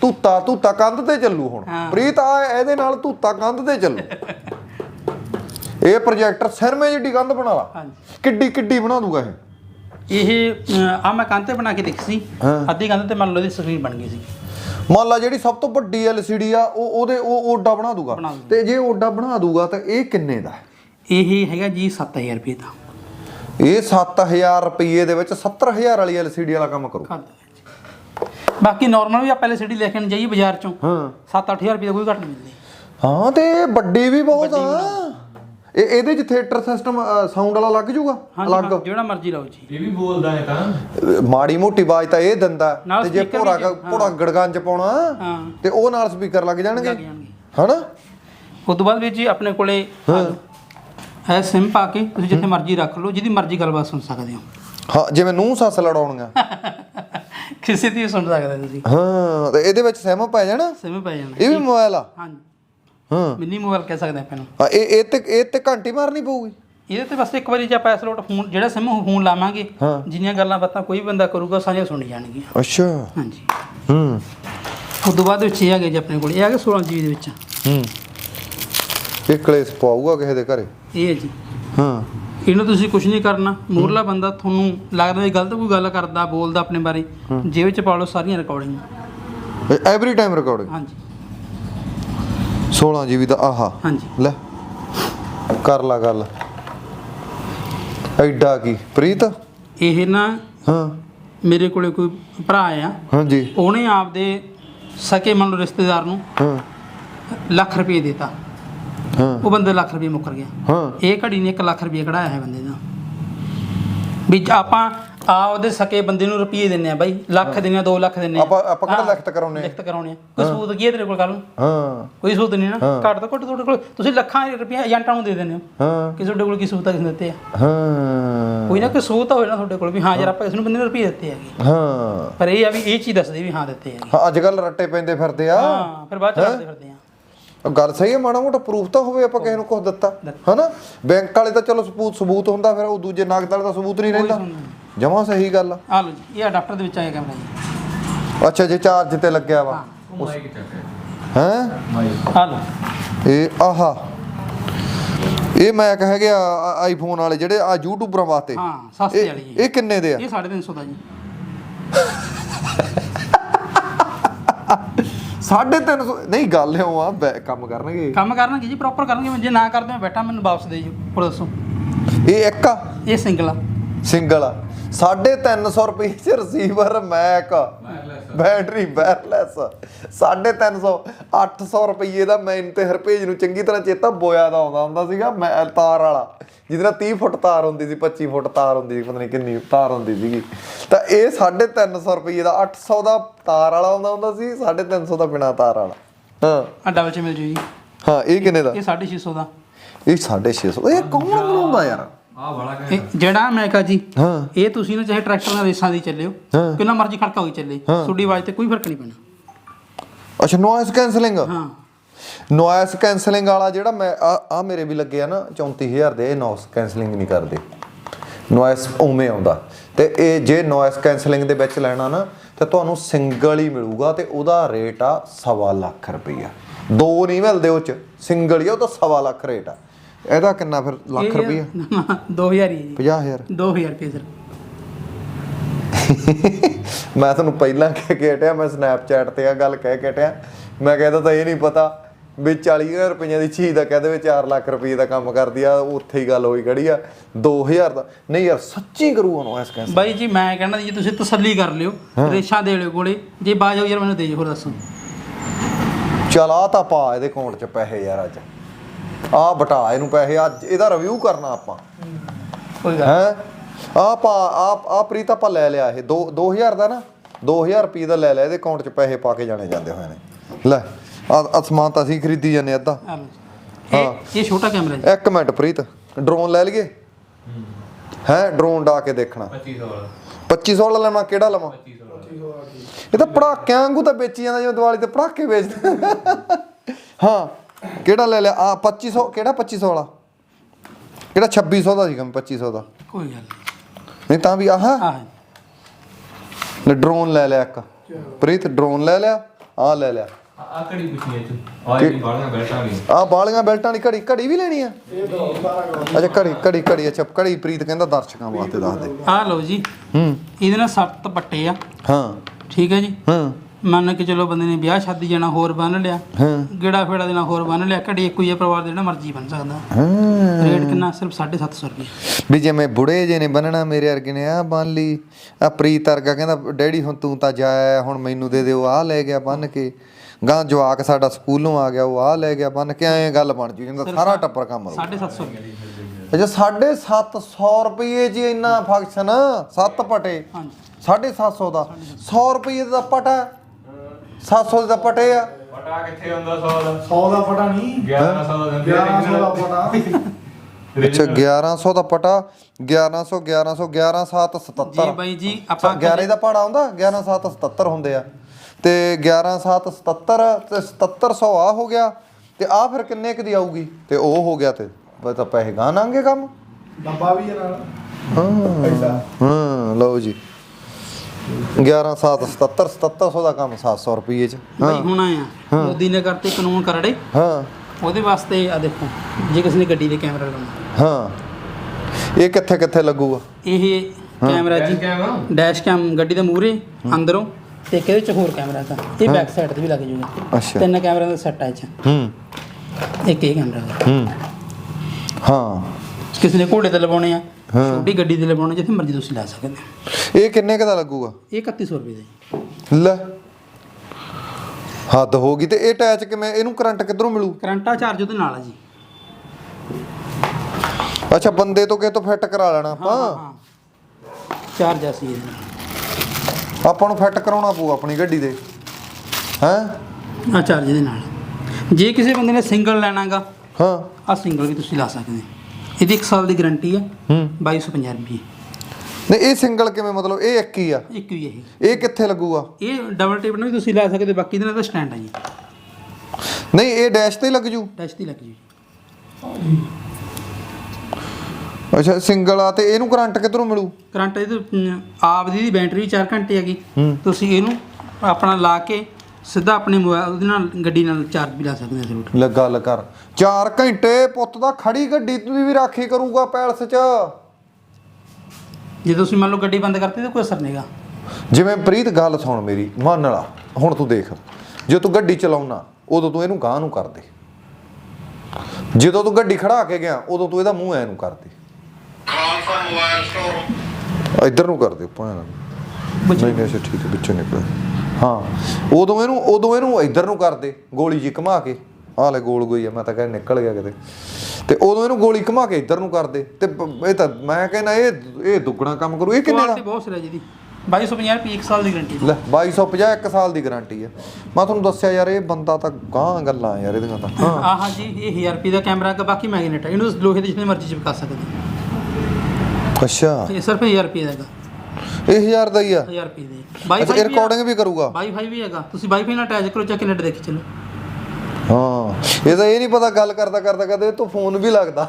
ਤੂਤਾ ਤੂਤਾ ਕੰਧ ਤੇ ਚੱਲੂ ਹੁਣ।
ਹਾਂ।
ਪ੍ਰੀਤ ਆ ਇਹਦੇ ਨਾਲ ਤੂਤਾ ਕੰਧ ਤੇ ਚੱਲੂ। ਇਹ ਪ੍ਰੋਜੈਕਟਰ ਸਿਰਮੇ ਜਿੱਡੀ ਕੰਧ ਬਣਾ ਲਾ।
ਹਾਂਜੀ।
ਕਿੱਡੀ ਕਿੱਡੀ ਬਣਾ ਦੂਗਾ ਇਹ।
ਇਹ ਆ ਮੈਂ ਕੰਧ ਤੇ ਬਣਾ ਕੇ ਦੇਖੀ ਸੀ। ਅੱਧੀ ਕੰਧ ਤੇ ਮੰਨ ਲਓ ਇਹਦੀ ਸਕਰੀਨ ਬਣ ਗਈ ਸੀ।
ਮੰਨ ਲਾ ਜਿਹੜੀ ਸਭ ਤੋਂ ਵੱਡੀ LCD ਆ ਉਹ ਉਹਦੇ ਉਹ ਓਡਾ ਬਣਾ ਦੂਗਾ। ਤੇ ਜੇ ਓਡਾ ਬਣਾ ਦੂਗਾ ਤਾਂ ਇਹ ਕਿੰਨੇ ਦਾ?
ਇਹ ਹੈਗਾ ਜੀ 7000 ਰੁਪਏ ਦਾ।
ਇਹ 7000 ਰੁਪਏ ਦੇ ਵਿੱਚ 70000 ਵਾਲੀ LCD ਵਾਲਾ ਕੰਮ ਕਰੂ।
ਬਾਕੀ ਨਾਰਮਲ ਵੀ ਆਪਾਂ LCD ਲੈ ਕੇ ਨਹੀਂ ਜਾਈਏ ਬਾਜ਼ਾਰ ਚੋਂ।
ਹਾਂ।
7-8000 ਰੁਪਏ ਦਾ ਕੋਈ ਘੱਟ ਨਹੀਂ। ਮਿਲਦੀ
ਹਾਂ ਤੇ ਵੱਡੀ ਵੀ ਬਹੁਤ ਆ। ਇਹ ਇਹਦੇ ਚ ਥੀਏਟਰ ਸਿਸਟਮ ਸਾਊਂਡ ਵਾਲਾ ਲੱਗ ਜੂਗਾ
ਹਾਂਜੀ
ਅਲੱਗ?
ਜਿਹੜਾ ਮਰਜ਼ੀ ਲਾਓ ਜੀ।
ਇਹ ਵੀ ਬੋਲਦਾ ਹੈ ਤਾਂ।
ਮਾੜੀ ਮੋਟੀ ਆਵਾਜ਼ ਤਾਂ ਇਹ ਦਿੰਦਾ ਤੇ ਜੇ ਭੋਰਾ
ਵੀ
ਭੋਰਾ ਗੜਗੰਜ ਪਾਉਣਾ
ਹਾਂ।
ਤੇ ਉਹ ਨਾਲ ਸਪੀਕਰ ਲੱਗ ਜਾਣਗੇ? ਹਨਾ?
ਉਸ ਤੋਂ ਬਾਅਦ ਵਿੱਚ ਜੀ ਆਪਣੇ ਕੋਲੇ ਹੈ। ਸਿਮ ਪਾ ਕੇ ਤੁਸੀਂ ਜਿੱਥੇ ਮਰਜ਼ੀ ਰੱਖ ਲਓ ਜਿਹਦੀ ਮਰਜ਼ੀ ਗੱਲਬਾਤ ਸੁਣ ਸਕਦੇ ਹੋ।
ਹਾਂ ਜਿਵੇਂ ਨੂੰ ਸੱਸ ਲੜਾਉਣੀਆਂ।
ਕਿਸੇ ਦੀ ਵੀ ਸੁਣ ਸਕਦੇ ਤੁਸੀਂ।
ਹਾਂ ਤੇ ਇਹਦੇ ਵਿੱਚ ਸਹਿਮਾ ਪੈ ਜਾਣਾ?
ਸਿਮ ਪੈ ਜਾਣਾ।
ਇਹ ਵੀ ਮੋਬਾਈਲ ਆ?
ਹਾਂਜੀ।
ਹਾਂ।
ਮਿੰਨੀ ਮੋਬਾਈਲ ਕਹਿ ਸਕਦੇ ਆਪਾਂ ਨੂੰ
ਹਾਂ, ਇਹ ਇਹ ਤੇ ਇਹ ਤੇ ਘੰਟੀ ਮਾਰਨੀ ਪਊਗੀ।
ਇਹਦੇ ਤੇ ਬਸ ਇੱਕ ਵਾਰੀ ਜੇ ਆਪਾਂ ਐਸਲੋਟ ਫੋਨ ਜਿਹੜਾ ਸਿਮ ਫੋਨ ਲਾਵਾਂਗੇ
ਹਾਂ।
ਜਿੰਨੀਆਂ ਗੱਲਾਂ ਬਾਤਾਂ ਕੋਈ ਵੀ ਬੰਦਾ ਕਰੂਗਾ ਸਾਰੀਆਂ ਸੁਣੀ ਜਾਣਗੀਆਂ।
ਅੱਛਾ।
ਹਾਂਜੀ।
ਹੂੰ।
ਉਸ ਤੋਂ ਬਾਅਦ ਵਿੱਚ ਇਹ ਆ ਗਏ ਜੀ ਆਪਣੇ ਕੋਲ। ਇਹ ਆ ਗਿਆ 16 GB ਦੇ ਵਿੱਚ।
ਹੂੰ। ਇਹ ਕਲੇਸ਼ ਪਾਊਗਾ ਕਿਸੇ ਦੇ ਘਰੇ।
ਇਹ ਹੈ ਜੀ।
ਹਾਂ।
ਇਹਨੂੰ ਤੁਸੀਂ ਕੁਝ ਨਹੀਂ ਕਰਨਾ। ਮੂਰਲਾ ਬੰਦਾ ਤੁਹਾਨੂੰ ਲੱਗਦਾ ਵੀ ਗਲਤ ਕੋਈ ਗੱਲ ਕਰਦਾ ਬੋਲਦਾ ਆਪਣੇ ਬਾਰੇ ਜੇ ਵਿੱਚ ਪਾ ਲਓ ਸਾਰੀਆਂ ਰਿਕਾਰਡਿੰਗ
ਐਵਰੀ ਟਾਈਮ ਰਿਕਾਰਡਿੰਗ
ਹਾਂਜੀ।
16 ਜੀਬੀ ਦਾ ਆਹਾ।
ਹਾਂਜੀ।
ਲੈ ਕਰ ਲਾ ਗੱਲ। ਐਡਾ ਕੀ? ਪ੍ਰੀਤ?
ਇਹ ਨਾ
ਹਾਂ।
ਮੇਰੇ ਕੋਲੇ ਕੋਈ ਭਰਾ ਆ।
ਹਾਂਜੀ।
ਉਹਨੇ ਆਪਦੇ ਸਕੇ ਮੰਨ ਲਓ ਰਿਸ਼ਤੇਦਾਰ ਨੂੰ
ਹਾਂ।
ਲੱਖ ਰੁਪਏ ਦਿੱਤਾ।
ਹਾਂ।
ਉਹ ਬੰਦੇ ਲੱਖ ਰੁਪਏ ਮੁੱਕਰ ਗਿਆ।
ਹਾਂ।
ਇਹ ਘੜੀ ਨੇ 1 ਲੱਖ ਰੁਪਏ ਕਢਾਇਆ ਹੈ ਬੰਦੇ ਦਾ। ਵੀ ਆਪਾਂ ਆ ਉਹਦੇ ਸਕੇ ਬੰਦੇ ਨੂੰ ਰੁਪਏ ਦਿੰਨੇ ਆ ਬਾਈ ਲੱਖ ਦਿੰਨੇ ਆ 2 ਲੱਖ ਦਿੰਨੇ ਆ।
ਆਪਾਂ ਆਪਾਂ ਕਿਹੜਾ ਲਿਖਤ ਕਰਾਉਨੇ ਆ?
ਲਿਖਤ ਕਰਾਉਣੇ ਆ। ਕੋਈ ਸਬੂਤ ਕੀ ਹੈ ਤੇਰੇ ਕੋਲ ਕੱਲ ਨੂੰ
ਹਾਂ।
ਕੋਈ ਸਬੂਤ ਨਹੀਂ ਨਾ? ਘੱਟ ਤੋਂ ਘੱਟ ਤੁਹਾਡੇ ਕੋਲ ਤੁਸੀਂ ਲੱਖਾਂ ਰੁਪਏ ਏਜੰਟਾਂ ਨੂੰ ਦੇ ਦਿੰਦੇ ਹੋ।
ਹਾਂ।
ਕਿ ਤੁਹਾਡੇ ਕੋਲ ਕੀ ਸਬੂਤ ਆ ਕਿਸ ਦਿੱਤੇ ਆ?
ਹਾਂ।
ਕੋਈ ਨਾ ਕੋਈ ਸਬੂਤ ਹੋਵੇ ਨਾ ਤੁਹਾਡੇ ਕੋਲ ਵੀ ਹਾਂ ਯਾਰ ਆਪਾਂ ਇਸ ਨੂੰ ਬੰਦੇ ਨੂੰ ਰੁਪਏ ਦਿੱਤੇ ਹੈਗੇ।
ਹਾਂ।
ਪਰ ਇਹ ਆ ਵੀ ਇਹ ਚੀਜ਼ ਦੱਸਦੇ ਵੀ ਹਾਂ ਦਿੱਤੇ ਹੈਗੇ।
ਹਾਂ ਅੱਜ ਕੱਲ ਰੱਟੇ ਪੈਂਦੇ ਫਿਰਦੇ ਆ।
ਹਾਂ ਫਿਰ ਬਾਅਦ ਚ ਕਰਦੇ ਫਿਰਦੇ ਆ।
ਗੱਲ ਸਹੀ ਹੈ ਮਾੜਾ ਮੋਟਾ ਪ੍ਰੂਫ ਤਾਂ ਹੋਵੇ ਆਪਾਂ ਕਿਸੇ ਨੂੰ ਕੁਝ ਦਿੱਤਾ। ਹਨਾ? ਬੈਂਕ ਵਾਲੇ ਤਾਂ ਚਲੋ ਸਬੂਤ ਸਬੂਤ ਹੁੰਦਾ ਫਿਰ ਉਹ ਦੂਜੇ ਨਗਦ ਵਾਲੇ ਦਾ ਸਬੂਤ ਨਹੀਂ ਰਹਿੰਦਾ। ਜਮਾ ਸਹੀ ਗੱਲ ਆ?
ਆ ਲਓ ਜੀ ਇਹ ਅਡਾਪਟਰ ਦੇ ਵਿੱਚ ਆਇਆ ਕੈਮਰਾ ਜੀ।
ਅੱਛਾ ਜੇ ਚਾਰਜ ਤੇ ਲੱਗਿਆ ਵਾ।
ਹੈ।
ਹੈ?
ਆ ਲਓ।
ਇਹ ਆਹਾ। ਇਹ ਮੈਂ ਕਹ ਗਿਆ ਆਈਫੋਨ ਵਾਲੇ ਜਿਹੜੇ ਆ ਯੂਟਿਊਬਰਾਂ ਵਾਸਤੇ।
ਹਾਂ ਸਸਤੇ
ਇਹ
ਵਾਲੀ ਜੀ।
ਇਹ ਕਿੰਨੇ ਦੇ ਆ?
ਇਹ 350 ਦਾ ਜੀ।
350 ਨਹੀਂ ਗੱਲ ਇਉਂ ਆ ਬੈ- ਕੰਮ ਕਰਨਗੇ।
ਕੰਮ ਕਰਨਗੇ ਜੀ ਪ੍ਰੋਪਰ ਕਰਨਗੇ। ਜੇ ਨਾ ਕਰਦੇ ਮੈਂ ਬੈਠਾ ਮੈਨੂੰ ਵਾਪਸ ਦੇ ਜੀ ਹੋਰ ਦੱਸੋ
ਇਹ ਇੱਕ ਆ?
ਇਹ ਸਿੰਗਲ ਆ।
ਸਿੰਗਲ ਆ। 350 ਰੁਪਏ ਚ ਰਿਸੀਵਰ ਮੈਕ ਬੈਟਰੀ ਵਾਇਰਲੈਸ 350 800 ਰੁਪਏ ਦਾ ਮੈਨੂੰ ਤੇ ਹਰਪੇਜ ਨੂੰ ਚੰਗੀ ਤਰ੍ਹਾਂ ਚੇਤਾ ਬੋਇਆ ਦਾ ਆਉਂਦਾ ਹੁੰਦਾ ਸੀਗਾ ਮੈਂ ਤਾਰ ਵਾਲਾ। ਜਿਹਦੇ ਨਾਲ 30 ਫੁੱਟ ਤਾਰ ਹੁੰਦੀ ਸੀ 25 ਫੁੱਟ ਤਾਰ ਹੁੰਦੀ ਸੀ ਪਤਾ ਨਹੀਂ ਕਿੰਨੀ ਤਾਰ ਹੁੰਦੀ ਸੀਗੀ। ਤਾਂ ਇਹ 350 ਰੁਪਏ ਦਾ 800 ਦਾ ਤਾਰ ਵਾਲਾ ਆਉਂਦਾ ਹੁੰਦਾ ਸੀ 350 ਦਾ ਬਿਨਾ ਤਾਰ ਵਾਲਾ। ਹਾਂ।
ਆ ਡਬਲ ਚ ਮਿਲ ਜੂ ਜੀ।
ਹਾਂ ਇਹ ਕਿੰਨੇ ਦਾ?
ਇਹ 650 ਦਾ।
ਇਹ 650 ਇਹ ਕੌਣ ਬਣਾਉਂਦਾ ਯਾਰ?
ਆ। ਬੜਾ
ਇਹ ਜਿਹੜਾ ਮੈਂ ਕਹਾ ਜੀ
ਹਾਂ।
ਇਹ ਤੁਸੀਂ ਨਾ ਚਾਹੇ ਟਰੈਕਟਰ ਨਾਲ ਰੇਸਾਂ ਦੀ ਚੱਲਿਓ
ਹਾਂ।
ਕਿੰਨਾ ਮਰਜ਼ੀ ਖੜਕਾ ਹੋਈ ਚੱਲੇ ਤੁਹਾਡੀ ਆਵਾਜ਼ ਤੇ ਕੋਈ ਫ਼ਰਕ ਨਹੀਂ ਪੈਣਾ।
ਅੱਛਾ ਨੋਇਸ ਕੈਂਸਲਿੰਗ
ਹਾਂ।
ਨੋਇਸ ਕੈਂਸਲਿੰਗ ਵਾਲਾ ਜਿਹੜਾ ਮੈਂ ਆ ਆ ਮੇਰੇ ਵੀ ਲੱਗੇ ਆ ਨਾ 34000 ਦੇ ਇਹ ਨੋਇਸ ਕੈਂਸਲਿੰਗ ਨਹੀਂ ਕਰਦੇ। ਨੋਇਸ ਉਵੇਂ ਆਉਂਦਾ। ਤੇ ਇਹ ਜੇ ਨੋਇਸ ਕੈਂਸਲਿੰਗ ਦੇ ਵਿੱਚ ਲੈਣਾ ਨਾ ਤੇ ਤੁਹਾਨੂੰ ਸਿੰਗਲ ਹੀ ਮਿਲੂਗਾ ਤੇ ਉਹਦਾ ਰੇਟ ਆ ਸਵਾ ਲੱਖ ਰੁਪਈਆ। ਦੋ ਨਹੀਂ ਮਿਲਦੇ ਉਹ ਚ ਸਿੰਗਲ ਹੀ ਆ, ਉਹ ਤਾਂ ਸਵਾ ਲੱਖ ਰੇਟ ਆ। ਇਹਦਾ ਕਿੰਨਾ ਫਿਰ? ਲੱਖ ਰੁਪਈਆ?
2000 ਹੀ ਹੈ ਜੀ।
50000
2000 ਰੁਪਏ ਸਰ
ਮੈਂ ਤੁਹਾਨੂੰ ਪਹਿਲਾਂ ਕਹਿ ਕੇ ਹਟਿਆ ਮੈਂ ਸਨੈਪਚੈਟ ਤੇ ਆ ਗੱਲ ਕਹਿ ਕੇ ਹਟਿਆ। ਮੈਂ ਕਹਿੰਦਾ ਤਾਂ ਇਹ ਨਹੀਂ ਪਤਾ ਵੀ 40000 ਰੁਪਈਆਂ ਦੀ ਚੀਜ਼ ਦਾ ਕਹਦੇ ਵੀ 4 ਲੱਖ ਰੁਪਏ ਦਾ ਕੰਮ ਕਰਦੀ ਆ ਉੱਥੇ ਹੀ ਗੱਲ ਹੋਈ ਖੜੀ ਆ 2000 ਦਾ। ਨਹੀਂ ਯਾਰ ਸੱਚੀ ਕਰੂ ਉਹਨੂੰ ਇਸ ਕੈਂਸ
ਬਾਈ ਜੀ ਮੈਂ ਕਹਿੰਦਾ ਜੀ ਤੁਸੀਂ ਤਸੱਲੀ ਕਰ ਲਿਓ ਰੇਸ਼ਾਂ ਦੇ ਲਿਓ ਕੋਲੇ। ਜੇ ਬਾਜ ਹੋ ਯਾਰ ਮੈਨੂੰ ਦੇ ਦਿਓ ਹੋਰ ਦੱਸੋ।
ਚਲ ਤਾਂ ਪਾ ਇਹਦੇ ਅਕਾਊਂਟ 'ਚ ਪੈਸੇ ਯਾਰ ਅੱਜ। ਆ ਬਟਾ ਇਹਨੂੰ ਪੈਸੇ ਅੱਜ ਇਹਦਾ ਰਿਵਿਊ ਕਰਨਾ ਆਪਾਂ।
ਕੋਈ ਗੱਲ
ਹੈ? ਆ ਪਾ ਆ ਆ ਪ੍ਰੀਤ ਆਪਾਂ ਲੈ ਲਿਆ ਇਹ 2 2000 ਦਾ ਨਾ 2000 ਰੁਪਏ ਦਾ ਲੈ ਲਿਆ ਇਹਦੇ ਅਕਾਊਂਟ 'ਚ ਪੈਸੇ ਪਾ ਕੇ ਜਾਣੇ ਜਾਂਦੇ ਹੋਏ ਨੇ। ਲੈ ਆ ਸਮਾਨ ਤਾਂ ਅਸੀਂ ਖਰੀਦੀ ਜਾਂਦੇ ਅੱਧਾ।
ਜੀ। ਇਹ ਛੋਟਾ ਕੈਮਰਾ ਜੀ।
ਇੱਕ ਮਿੰਟ ਪ੍ਰੀਤ ਡਰੋਨ ਲੈ ਲਈਏ? ਹੈ ਡਰੋਨ ਡਾ ਕੇ ਦੇਖਣਾ।
2500 ਵਾਲਾ
2500 ਵਾਲਾ ਲੈਣਾ ਕਿਹੜਾ ਲਵਾਂ?
2500 ਵਾਲਾ
ਇਹ ਤਾਂ ਪੜਾਕਿਆਂ ਵਾਂਗੂ ਤਾਂ ਵੇਚੀ ਜਾਂਦਾ ਜਿਵੇਂ ਦੀਵਾਲੀ ਤੇ ਪੜਾਕੇ ਵੇਚਦੇ। ਹਾਂ। ਕਿਹੜਾ ਲੈ ਲਿਆ? ਆ 2500 ਕਿਹੜਾ 2500 ਵਾਲਾ? ਕਿਹੜਾ 2600 ਦਾ ਸੀਗਾ 2500 ਦਾ?
ਕੋਈ ਗੱਲ ਨਹੀਂ।
ਨਹੀਂ ਤਾਂ ਵੀ ਆਹ?
ਆਹ
ਲੈ ਡਰੋਨ ਲੈ ਲਿਆ ਇੱਕ। ਪ੍ਰੀਤ ਡਰੋਨ ਲੈ ਲਿਆ ਆ ਲੈ ਲਿਆ।
ਆ ਕੜੀ ਪੁੱਛੀ ਐ ਚ ਆ ਇਹ ਬਾਲਾਂ ਬੈਠਾ ਨਹੀਂ
ਆ ਬਾਲੀਆਂ ਬੈਲਟਾਂ ਵਾਲੀ ਘੜੀ ਘੜੀ ਵੀ ਲੈਣੀ ਆ? ਅੱਛਾ ਘੜੀ ਘੜੀ ਘੜੀ ਅੱਛਾ ਘੜੀ ਪ੍ਰੀਤ ਕਹਿੰਦਾ ਦਰਸ਼ਕਾਂ ਵਾਸਤੇ ਦੱਸ ਦੇ।
ਆ ਲਓ ਜੀ।
ਹੂੰ।
ਇਹਦੇ ਨਾਲ ਸੱਤ ਪੱਟੇ ਆ।
ਹਾਂ।
ਠੀਕ ਹੈ ਜੀ?
ਹਾਂ।
ਮੰਨ ਕੇ ਚਲੋ ਬੰਦੇ ਨੇ ਵਿਆਹ ਸ਼ਾਦੀ ਜਾਣਾ ਹੋਰ ਬੰਨ ਲਿਆ।
ਹਾਂ।
ਗੇੜਾ ਫੇੜਾ ਦੇਣਾ ਹੋਰ ਬੰਨ ਲਿਆ। ਘੜੀ ਇੱਕੋ ਹੀ ਆ ਪਰਿਵਾਰ ਦੇ ਜਿਹੜਾ ਮਰਜ਼ੀ ਬਣ ਸਕਦਾ।
ਹਾਂ।
ਰੇਟ ਕਿੰਨਾ? ਸਿਰਫ 750 ਰੁਪਏ
ਵੀ ਜਿਵੇਂ ਬੁੜੇ ਜੇ ਨੇ ਬੰਨਣਾ ਮੇਰੇ ਵਰਗੇ ਨੇ ਆ ਬੰਨ ਲਈ। ਆ ਪ੍ਰੀਤ ਵਰਗਾ ਕਹਿੰਦਾ ਡੈਡੀ ਹੁਣ ਤੂੰ ਤਾਂ ਜਾਇਆ ਹੁਣ ਮੈਨੂੰ ਦੇ ਦਿਓ ਆ ਲੈ ਗਿਆ ਬੰਨ ਕੇ। ਗਾਂ ਜਵਾਕ ਸਾਡਾ ਸਕੂਲੋਂ ਆ ਗਿਆ ਉਹ ਆ ਲੈ ਗਿਆ ਬੰਨ ਕੇ ਆਏ ਗੱਲ ਬਣ ਜੂ ਜਾਂਦਾ ਸਾਰਾ ਟੱਪਰ ਕੰਮ ਲਊ
750
ਅੱਛਾ 750 ਰੁਪਏ ਜੀ ਇੰਨਾ ਫੰਕਸ਼ਨ ਸੱਤ ਪਟੇ।
ਹਾਂਜੀ।
750 ਦਾ। 100 ਰੁਪਏ ਦਾ ਪਟਾ। 700 ਦਾ ਪਟੇ ਆ।
ਪਟਾ ਕਿੱਥੇ ਹੁੰਦਾ 100 ਦਾ?
100 ਦਾ ਪਟਾ ਨਹੀਂ
1100 ਦਾ ਦਿੰਦੇ
1100 ਦਾ ਪਟਾ।
ਅੱਛਾ 1100 ਦਾ ਪਟਾ 1100 1100 11 7
ਜੀ
77
ਬਾਈ ਜੀ ਆਪਾਂ
11 ਦਾ ਪਹਾੜਾ ਹੁੰਦਾ? 11 7 77 ਹੁੰਦੇ ਆ। ਤੇ 11 7 77 ਤੇ 7700 ਆ ਹੋ ਗਿਆ। ਤੇ ਆ ਫਿਰ ਕਿੰਨੇ ਕੁ ਦੀ ਆਊਗੀ? ਤੇ ਉਹ ਹੋ ਗਿਆ ਤੇ ਬਸ ਤਾਂ ਪੈਸੇ ਗਾਂ ਨਾਂਗੇ ਕੰਮ।
ਡੱਬਾ ਵੀ ਹੈ ਨਾਲ।
ਹਾਂ
ਪੈਸਾ
ਹਾਂ ਲਓ ਜੀ। 11 7 77 7700 ਦਾ ਕੰਮ 700 ਰੁਪਏ ਚ।
ਬਾਈ ਹੁਣ ਆਇਆ ਮੋਦੀ ਨੇ ਕਰਤੇ ਕਾਨੂੰਨ ਕਰੜੇ।
ਹਾਂ।
ਉਹਦੇ ਵਾਸਤੇ ਆ ਦੇਖੋ ਜੇ ਕਿਸੇ ਨੇ ਗੱਡੀ ਦੇ ਕੈਮਰਾ ਲਾਉਣਾ।
ਹਾਂ। ਇਹ ਕਿੱਥੇ ਕਿੱਥੇ ਲੱਗੂਗਾ?
ਇਹ ਕੈਮਰਾ ਜੀ। ਡੈਸ਼ ਕੈਮ ਗੱਡੀ ਦੇ ਮੂਹਰੇ ਅੰਦਰੋਂ ਤੇ ਇੱਕ ਇਹਦੇ ਚ ਹੋਰ ਕੈਮਰਾ ਤਾਂ। ਇਹ ਬੈਕ ਸਾਈਡ ਤੇ ਵੀ ਲੱਗ ਜੂਗਾ।
ਅੱਛਾ।
ਤਿੰਨ ਕੈਮਰਿਆਂ ਦਾ ਸੈੱਟ ਇਹ ਚ।
ਹੂੰ।
ਇੱਕ ਇਹ ਕੈਮਰਾ ਦਾ।
ਹੂੰ। ਹਾਂ।
ਕਿਸੇ ਨੇ ਘੋੜੇ ਤੇ ਲਵਾਉਣੇ ਆ। ਛੋਟੀ ਗੱਡੀ ਤੇ ਲਵਾਉਣੇ ਜਿੱਥੇ ਮਰਜ਼ੀ ਤੁਸੀਂ ਲੈ ਸਕਦੇ ਹੋ।
ਇਹ ਕਿੰਨੇ ਕੁ ਦਾ ਲੱਗੂਗਾ?
ਇਹ 3100 ਰੁਪਏ ਦਾ ਜੀ।
ਲੈ। ਹੱਦ ਹੋ ਗਈ ਤੇ ਇਹ ਅਟੈਚ ਕਿਵੇਂ? ਇਹਨੂੰ ਕਰੰਟ ਕਿੱਧਰੋਂ ਮਿਲੂ?
ਕਰੰਟਾ ਚਾਰਜ ਉਹਦੇ ਨਾਲ ਆ ਜੀ।
ਅੱਛਾ ਬੰਦੇ ਤੋਂ ਕਿਤੋਂ ਫਿੱਟ ਕਰਾ ਲੈਣਾ ਆਪਾਂ?
ਹਾਂ ਚਾਰਜ ਆ ਸੀ ਇਹਦੇ।
ਆਪਾਂ ਨੂੰ ਫਿੱਟ ਕਰਾਉਣਾ ਪਊ ਆਪਣੀ ਗੱਡੀ ਦੇ। ਹੈਂ?
ਆ ਚਾਰਜ ਦੇ ਨਾਲ। ਜੇ ਕਿਸੇ ਬੰਦੇ ਨੇ ਸਿੰਗਲ ਲੈਣਾਗਾ
ਹਾਂ।
ਆ ਸਿੰਗਲ ਵੀ ਤੁਸੀਂ ਲਾ ਸਕਦੇ ਹੋ। ਇਹਦੀ 1 ਸਾਲ ਦੀ ਗਾਰੰਟੀ ਹੈ।
ਹੂੰ
2250 ਰੁਪਏ
ਨਹੀਂ ਇਹ ਸਿੰਗਲ ਕਿਵੇਂ ਮਤਲਬ ਇਹ ਇੱਕ ਹੀ ਆ?
ਇੱਕ ਵੀ ਇਹ।
ਇਹ ਕਿੱਥੇ ਲੱਗੂਗਾ?
ਇਹ ਡਬਲ ਟੇਪ ਨਾਲ ਵੀ ਤੁਸੀਂ ਲਾ ਸਕਦੇ ਹੋ, ਬਾਕੀ ਦੇ ਨਾਲ ਤਾਂ ਸਟੈਂਡ ਹੈ ਜੀ।
ਨਹੀਂ ਇਹ ਡੈਸ਼ ਤੇ ਹੀ ਲੱਗ ਜੂ?
ਟੱਚ ਦੀ ਲੱਗ ਜੀ।
ਅੱਛਾ ਸਿੰਗਲ ਆ ਤੇ ਇਹਨੂੰ ਕਰੰਟ ਕਿੱਧਰੋਂ ਮਿਲੂ?
ਕਰੰਟ ਇਹ ਆਪ ਦੀ ਬੈਟਰੀ ਵੀ 4 ਘੰਟੇ ਹੈਗੀ। ਤੁਸੀਂ ਇਹਨੂੰ ਆਪਣਾ ਲਾ ਕੇ ਸਿੱਧਾ ਆਪਣੇ ਮੋਬਾਈਲ ਉਹਦੇ ਨਾਲ ਗੱਡੀ ਨਾਲ ਚਾਰਜ ਵੀ ਲਾ ਸਕਦੇ ਹੋ ਜ਼ਰੂਰ
ਲੈ ਗੱਲ ਕਰ। 4 ਘੰਟੇ ਪੁੱਤ ਦਾ ਖੜੀ ਗੱਡੀ ਤੂੰ ਵੀ ਰਾਖੀ ਕਰੂਗਾ ਪੈਲਸ 'ਚ।
ਜੇ ਤੁਸੀਂ ਮੰਨ ਲਓ ਗੱਡੀ ਬੰਦ ਕਰਤੀ ਤਾਂ ਕੋਈ ਅਸਰ ਨਹੀਂਗਾ
ਜਿਵੇਂ ਪ੍ਰੀਤ ਗੱਲ ਸੁਣ ਮੇਰੀ ਮੰਨ ਲਾ ਹੁਣ ਤੂੰ ਦੇਖ। ਜੇ ਤੂੰ ਗੱਡੀ ਚਲਾਉਣਾ ਉਦੋਂ ਤੂੰ ਇਹਨੂੰ ਗਾਂ ਨੂੰ ਕਰ ਦੇ। ਜਦੋਂ ਤੂੰ ਗੱਡੀ ਖੜਾ ਕੇ ਗਿਆ ਉਦੋਂ ਤੂੰ ਇਹਦਾ ਮੂੰਹ ਐ ਨੂੰ ਕਰ ਦੇ।
ਖਾਲਸਾ ਮੋਬਾਈਲ ਸਟੋਰ
ਇੱਧਰ ਨੂੰ ਕਰ ਦੇ ਭਾਵੇਂ ਨਹੀਂ ਨਹੀਂ ਅੱਛਾ ਠੀਕ ਹੈ ਵਿੱਚੋਂ ਨਿਕਲ। ਹਾਂ। ਉਦੋਂ ਇਹਨੂੰ ਉਦੋਂ ਇਹਨੂੰ ਇੱਧਰ ਨੂੰ ਕਰ ਦੇ ਗੋਲੀ ਜੀ ਘੁਮਾ ਕੇ। ਆਹ ਲੈ ਗੋਲ ਗੋਈ ਆ ਮੈਂ ਤਾਂ ਕਹਿੰਦਾ ਨਿਕਲ ਗਿਆ ਕਿਤੇ। ਤੇ ਉਦੋਂ ਇਹਨੂੰ ਗੋਲੀ ਘੁਮਾ ਕੇ ਇੱਧਰ ਨੂੰ ਕਰ ਦੇ। ਤੇ ਇਹ ਤਾਂ ਮੈਂ ਕਹਿੰਦਾ ਇਹ ਇਹ ਦੁੱਗਣਾ ਕੰਮ ਕਰੂ। ਇਹ ਕਿੰਨੇ ਦਾ?
ਬਹੁਤ ਸਿਰਾ ਜੀ ਦੀ 2250 ਰੁਪਏ 1 ਸਾਲ ਦੀ ਗਾਰੰਟੀ
ਲੈ 2250 ਇੱਕ ਸਾਲ ਦੀ ਗਾਰੰਟੀ ਹੈ ਮੈਂ ਤੁਹਾਨੂੰ ਦੱਸਿਆ ਯਾਰ ਇਹ ਬੰਦਾ ਤਾਂ ਗਾਂ ਗੱਲਾਂ ਯਾਰ ਇਹਦੀਆਂ ਤਾਂ। ਹਾਂ।
ਆਹ ਜੀ ਇਹ 1000 ਰੁਪਏ ਦਾ ਕੈਮਰਾ ਹੈਗਾ ਬਾਕੀ ਮੈਗਨੇਟ ਹੈ ਇਹਨੂੰ ਲੋਹੇ ਦੇ ਜਿੰਨੇ ਮਰਜ਼ੀ ਚਿਪਕਾ ਸਕਦੇ। ਹੋ
ਅੱਛਾ।
ਇਹ ਸਿਰਫ 1000 ਰੁਪਏ ਦਾ ਹੈਗਾ।
ਇਹ ਹਜ਼ਾਰ ਦਾ ਹੀ ਆ।
1000 ਰੁਪਏ ਦੇ।
ਅੱਛਾ
ਵਾਈਫਾਈ
ਇਹ ਰਿਕਾਰਡਿੰਗ ਵੀ ਕਰੂਗਾ।
ਵਾਈਫਾਈ ਵੀ ਹੈਗਾ। ਤੁਸੀਂ ਵਾਈਫਾਈ ਨਾਲ ਅਟੈਚ ਕਰੋ ਚੱਕ ਨੈਟ ਦੇਖੀ ਚਲੋ।
ਹਾਂ ਇਹਦਾ ਇਹ ਨਹੀਂ ਪਤਾ ਗੱਲ ਕਰਦਾ ਕਰਦਾ ਕਦੇ ਤੂੰ ਫੋਨ ਵੀ ਲੱਗਦਾ।